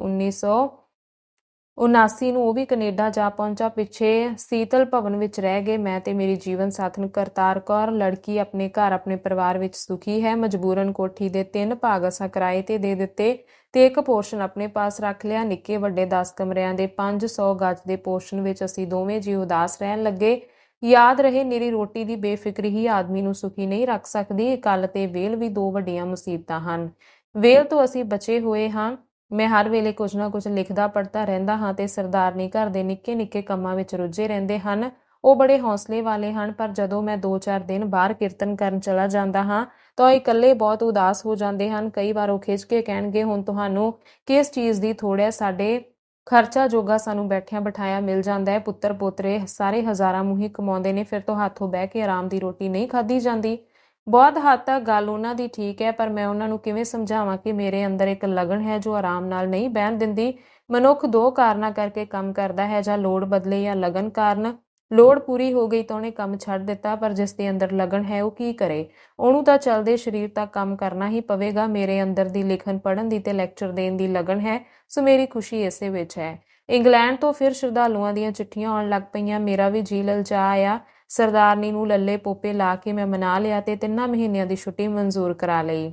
1979 ਨੂੰ ਉਹ ਵੀ ਕੈਨੇਡਾ ਜਾ ਪਹੁੰਚਾ, ਪਿੱਛੇ ਸੀਤਲ ਭਵਨ ਵਿੱਚ ਰਹਿ ਗਏ। ਮੈਂ ਤੇ ਮੇਰੀ ਜੀਵਨ ਸਾਥਣ ਕਰਤਾਰ ਕੌਰ, ਲੜਕੀ ਆਪਣੇ ਘਰ, ਆਪਣੇ ਪਰਿਵਾਰ ਵਿੱਚ ਸੁਖੀ ਹੈ। ਮਜਬੂਰਨ ਕੋਠੀ ਦੇ ਤਿੰਨ ਭਾਗ ਅਸਾਂ ਕਿਰਾਏ ਤੇ ਦੇ ਦਿੱਤੇ ਤੇ ਇੱਕ ਪੋਰਸ਼ਨ ਆਪਣੇ ਪਾਸ ਰੱਖ ਲਿਆ। ਨਿੱਕੇ ਵੱਡੇ 10 ਕਮਰਿਆਂ ਦੇ 500 ਗੱਜ ਦੇ ਪੋਰਸ਼ਨ ਵਿੱਚ ਅਸੀਂ ਦੋਵੇਂ ਜੀ ਉਦਾਸ ਰਹਿਣ ਲੱਗੇ। ਯਾਦ ਰਹੇ ਮੇਰੀ ਰੋਟੀ ਦੀ ਬੇਫਿਕਰੀ ਹੀ ਆਦਮੀ ਨੂੰ ਸੁਖੀ ਨਹੀਂ ਰੱਖ ਸਕਦੀ। ਕੱਲ ਤੇ ਵੇਲ ਵੀ ਦੋ ਵੱਡੀਆਂ ਮੁਸੀਬਤਾਂ ਹਨ। ਵੇਲ ਤੋਂ ਅਸੀਂ ਬਚੇ ਹੋਏ ਹਾਂ। ਮੈਂ ਹਰ ਵੇਲੇ ਕੁਝ ਨਾ ਕੁਝ ਲਿਖਦਾ ਪੜਦਾ ਰਹਿੰਦਾ ਹਾਂ ਤੇ ਸਰਦਾਰਨੀ ਘਰ ਦੇ ਨਿੱਕੇ ਨਿੱਕੇ ਕੰਮਾਂ ਵਿੱਚ ਰੁੱਝੇ ਰਹਿੰਦੇ ਹਨ। ਉਹ ਬੜੇ ਹੌਸਲੇ ਵਾਲੇ ਹਨ, ਪਰ ਜਦੋਂ ਮੈਂ 2-4 ਦਿਨ ਬਾਹਰ ਕੀਰਤਨ ਕਰਨ ਚਲਾ ਜਾਂਦਾ ਹਾਂ, ਤਾਂ ਉਹ ਇਕੱਲੇ ਬਹੁਤ ਉਦਾਸ ਹੋ ਜਾਂਦੇ ਹਨ। ਕਈ ਵਾਰ ਉਹ ਖਿੱਚ ਕੇ ਕਹਿਣਗੇ, ਹੁਣ ਤੁਹਾਨੂੰ ਕਿਸ ਚੀਜ਼ ਦੀ ਥੋੜਿਆ ਸਾਡੇ ਖਰਚਾ ਜੋਗਾ ਸਾਨੂੰ ਬੈਠਿਆਂ ਬਿਠਾਇਆ ਮਿਲ ਜਾਂਦਾ ਹੈ। ਪੁੱਤਰ ਪੋਤਰੇ ਸਾਰੇ ਹਜ਼ਾਰਾਂ ਮੂਹੀ ਕਮਾਉਂਦੇ ਨੇ, ਫਿਰ ਤੋਂ ਹੱਥੋਂ ਬਹਿ ਕੇ ਆਰਾਮ ਦੀ ਰੋਟੀ ਨਹੀਂ ਖਾਧੀ ਜਾਂਦੀ। ਬਹੁਤ ਹੱਦ ਤੱਕ ਗੱਲ ਉਹਨਾਂ ਦੀ ਠੀਕ ਹੈ, ਪਰ ਮੈਂ ਉਹਨਾਂ ਨੂੰ ਕਿਵੇਂ ਸਮਝਾਵਾਂ ਕਿ ਮੇਰੇ ਅੰਦਰ ਇੱਕ ਲਗਨ ਹੈ ਜੋ ਆਰਾਮ ਨਾਲ ਨਹੀਂ ਬਹਿਣ ਦਿੰਦੀ? ਮਨੁੱਖ ਦੋ ਕਾਰਨਾਂ ਕਰਕੇ ਕੰਮ ਕਰਦਾ ਹੈ, ਜਾਂ ਲੋੜ ਬਦਲੇ ਜਾਂ ਲਗਨ ਕਾਰਨ। ਲੋੜ ਪੂਰੀ ਹੋ ਗਈ ਤਾਂ ਉਹਨੇ ਕੰਮ ਛੱਡ ਦਿੱਤਾ, ਪਰ ਜਿਸ ਦੇ ਅੰਦਰ ਲਗਨ ਹੈ, ਉਹ ਕੀ ਕਰੇ? ਉਹਨੂੰ ਤਾਂ ਚਲਦੇ ਸਰੀਰ ਤੱਕ ਕੰਮ ਕਰਨਾ ਹੀ ਪਵੇਗਾ। ਮੇਰੇ ਅੰਦਰ ਦੀ ਲਿਖਣ ਪੜਨ ਦੀ ਤੇ ਲੈਕਚਰ ਦੇਣ ਦੀ ਲਗਨ ਹੈ, ਸੋ ਮੇਰੀ ਖੁਸ਼ੀ ਇਸੇ ਵਿੱਚ ਹੈ। ਇੰਗਲੈਂਡ ਤੋਂ ਫਿਰ ਸ਼ਰਧਾਲੂਆਂ ਦੀਆਂ ਚਿੱਠੀਆਂ ਆਉਣ ਲੱਗ ਪਈਆਂ। ਮੇਰਾ ਵੀ ਜੀ ਲਲਚਾ ਆਇਆ। ਸਰਦਾਰਨੀ ਨੂੰ ਲੱਲੇ ਪੋਪੇ ਲਾ ਕੇ ਮੈਂ ਮਨਾ ਲਿਆ ਤੇ ਤਿੰਨਾਂ ਮਹੀਨਿਆਂ ਦੀ ਛੁੱਟੀ ਮਨਜ਼ੂਰ ਕਰਾ ਲਈ।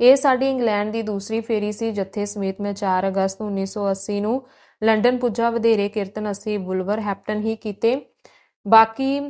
ਇਹ ਸਾਡੀ ਇੰਗਲੈਂਡ ਦੀ ਦੂਸਰੀ ਫੇਰੀ ਸੀ, ਜਿੱਥੇ ਸਮੇਤ ਮੈਂ 4 ਅਗਸਤ 1980 ਨੂੰ ਲੰਡਨ ਪੁੱਜਾ, ਵਧੇਰੇ ਕੀਰਤਨ ਅਸੀਂ ਬੁਲਵਰ ਹੈਪਟਨ ਹੀ ਕੀਤੇ। ਬਾਕੀ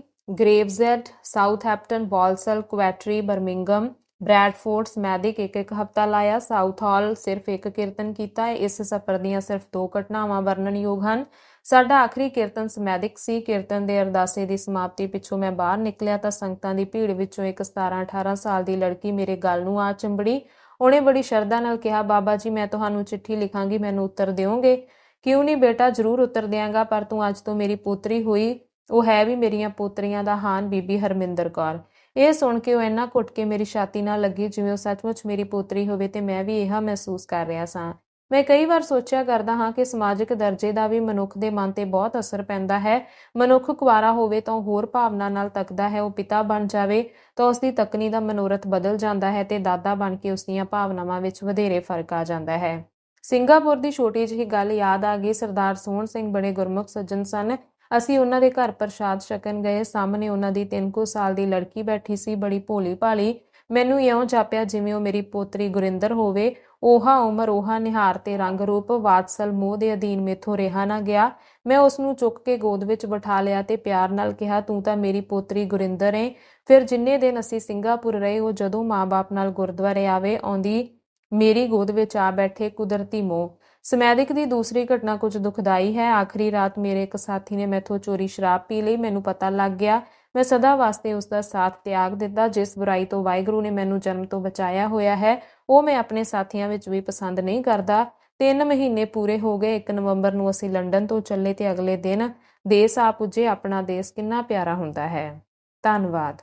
Gravesend Southampton, Walsall, Coventry Birmingham Bradford Smethwick ਇੱਕ ਇੱਕ ਹਫਤਾ ਲਾਇਆ। ਸਾਊਥ ਹਾਲ ਸਿਰਫ ਇੱਕ ਕੀਰਤਨ ਕੀਤਾ। ਇਸ ਸਫ਼ਰ ਦੀਆਂ ਸਿਰਫ ਦੋ ਘਟਨਾਵਾਂ ਵਰਣਨਯੋਗ ਹਨ। ਸਾਡਾ ਆਖਰੀ ਕੀਰਤਨ ਸਮੈਦਿਕ ਸੀ। ਕੀਰਤਨ ਦੇ ਅਰਦਾਸੇ ਦੀ ਸਮਾਪਤੀ ਪਿੱਛੋਂ ਮੈਂ ਬਾਹਰ ਨਿਕਲਿਆ ਤਾਂ ਸੰਗਤਾਂ ਦੀ ਭੀੜ ਵਿੱਚੋਂ ਇੱਕ 17-18 ਸਾਲ ਦੀ ਲੜਕੀ ਮੇਰੇ ਗੱਲ ਨੂੰ ਆ ਚੰਬੜੀ। ਉਹਨੇ ਬੜੀ ਸ਼ਰਧਾ ਨਾਲ ਕਿਹਾ, ਬਾਬਾ ਜੀ, ਮੈਂ ਤੁਹਾਨੂੰ ਚਿੱਠੀ ਲਿਖਾਂਗੀ, ਮੈਨੂੰ ਉੱਤਰ ਦਿਓਗੇ? ਕਿਉਂ ਨਹੀਂ ਬੇਟਾ, ਜ਼ਰੂਰ ਉੱਤਰ ਦਿਆਂਗਾ, ਪਰ ਤੂੰ ਅੱਜ ਤੋਂ ਮੇਰੀ ਪੋਤਰੀ ਹੋਈ। ਉਹ ਹੈ ਵੀ ਮੇਰੀਆਂ ਪੋਤਰੀਆਂ ਦਾ ਹਾਨ ਬੀਬੀ ਹਰਮਿੰਦਰ ਕੌਰ। ਇਹ ਸੁਣ ਕੇ ਉਹ ਇੰਨਾ ਘੁੱਟ ਕੇ ਮੇਰੀ ਛਾਤੀ ਨਾਲ ਲੱਗੀ ਜਿਵੇਂ ਉਹ ਸੱਚਮੁੱਚ ਮੇਰੀ ਪੋਤਰੀ ਹੋਵੇ ਤੇ ਮੈਂ ਵੀ ਇਹ ਮਹਿਸੂਸ ਕਰ ਰਿਹਾ ਸਾਂ। ਮੈਂ ਕਈ ਵਾਰ ਸੋਚਿਆ ਕਰਦਾ ਹਾਂ ਕਿ ਸਮਾਜਿਕ ਦਰਜੇ ਦਾ ਵੀ ਮਨੁੱਖ ਦੇ ਮਨ ਤੇ ਬਹੁਤ ਅਸਰ ਪੈਂਦਾ ਹੈ। ਮਨੁੱਖ ਕੁਵਾਰਾ ਹੋਵੇ ਤਾਂ ਹੋਰ ਭਾਵਨਾ ਨਾਲ ਤੱਕਦਾ ਹੈ, ਉਹ ਪਿਤਾ ਬਣ ਜਾਵੇ ਤਾਂ ਉਸ ਦੀ ਤਕਨੀ ਦਾ ਮਨੋਰਥ ਬਦਲ ਜਾਂਦਾ ਹੈ ਤੇ ਦਾਦਾ ਬਣ ਕੇ ਉਸ ਦੀਆਂ ਭਾਵਨਾਵਾਂ ਵਿੱਚ ਵਧੇਰੇ ਫ਼ਰਕ ਆ ਜਾਂਦਾ ਹੈ। ਸਿੰਗਾਪੁਰ ਦੀ ਛੋਟੀ ਜਿਹੀ ਗੱਲ ਯਾਦ ਆ ਗਈ। ਸਰਦਾਰ ਸੋਹਣ ਸਿੰਘ ਬੜੇ ਗੁਰਮੁਖ ਸੱਜਣ ਸਨ। ਅਸੀਂ ਉਹਨਾਂ ਦੇ ਘਰ ਪ੍ਰਸ਼ਾਦ ਛਕਣ ਗਏ। ਸਾਹਮਣੇ ਉਹਨਾਂ ਦੀ 3 ਕੁ ਸਾਲ ਦੀ ਲੜਕੀ ਬੈਠੀ ਸੀ, ਬੜੀ ਭੋਲੀ ਭਾਲੀ ਮੈਨੂੰ ਇਉਂ ਜਾਪਿਆ ਜਿਵੇਂ ਉਹ ਮੇਰੀ ਪੋਤਰੀ ਗੁਰਿੰਦਰ ਹੋਵੇ। 오ਹਾ ਉਮਰ, ਓਹਾ ਨਿਹਾਰ ਤੇ ਰੰਗ ਰੂਪ ਵਾਤਸਲ ਮੋਹ ਦੇ ਅਧੀਨ ਮੇਥੋਂ ਰਿਹਾ ਨਾ ਗਿਆ। ਮੈਂ ਉਸ ਨੂੰ ਚੁੱਕ ਕੇ ਗੋਦ ਵਿੱਚ ਬਿਠਾ ਲਿਆ ਤੇ ਪਿਆਰ ਨਾਲ ਕਿਹਾ, ਤੂੰ ਤਾਂ ਮੇਰੀ ਪੋਤਰੀ ਗੁਰਿੰਦਰ ਏ। ਫਿਰ ਜਿੰਨੇ ਦਿਨ ਅਸੀਂ ਸਿੰਗਾਪੁਰ ਰਹੇ, ਉਹ ਜਦੋਂ ਮਾਂ-ਬਾਪ ਨਾਲ ਗੁਰਦੁਆਰੇ ਆਵੇ, ਆਉਂਦੀ, ਮੇਰੀ ਗੋਦ ਵਿੱਚ ਆ ਬੈਠੇ ਕੁਦਰਤੀ ਮੋਹ। ਸਮੈਦਿਕ ਦੀ ਦੂਸਰੀ ਘਟਨਾ ਕੁਝ ਦੁਖਦਾਈ ਹੈ। ਆਖਰੀ ਰਾਤ ਮੇਰੇ ਇੱਕ ਸਾਥੀ ਨੇ ਮੈਥੋਂ ਚੋਰੀ ਸ਼ਰਾਬ ਪੀ ਲਈ। ਮੈਨੂੰ ਪਤਾ ਲੱਗ ਗਿਆ, ਮੈਂ ਸਦਾ ਵਾਸਤੇ ਉਸ ਦਾ ਸਾਥ ਤਿਆਗ ਦਿੱਤਾ, ਜਿਸ ਬੁਰਾਈ ਤੋਂ ਵਾਹਿਗੁਰੂ ਨੇ ਮੈਨੂੰ ਜਨਮ ਤੋਂ ਬਚਾਇਆ ਹੋਇਆ ਹੈ। ਉਹ ਮੈਂ ਆਪਣੇ ਸਾਥੀਆਂ ਵਿੱਚ ਵੀ ਪਸੰਦ ਨਹੀਂ ਕਰਦਾ। 3 ਮਹੀਨੇ ਪੂਰੇ ਹੋ ਗਏ 1 ਨਵੰਬਰ ਨੂੰ ਅਸੀਂ ਲੰਡਨ ਤੋਂ ਚੱਲੇ ਤੇ ਅਗਲੇ ਦਿਨ ਦੇਸ ਆ ਪੁੱਜੇ, ਆਪਣਾ ਦੇਸ਼ ਕਿੰਨਾ ਪਿਆਰਾ ਹੁੰਦਾ ਹੈ। ਧੰਨਵਾਦ।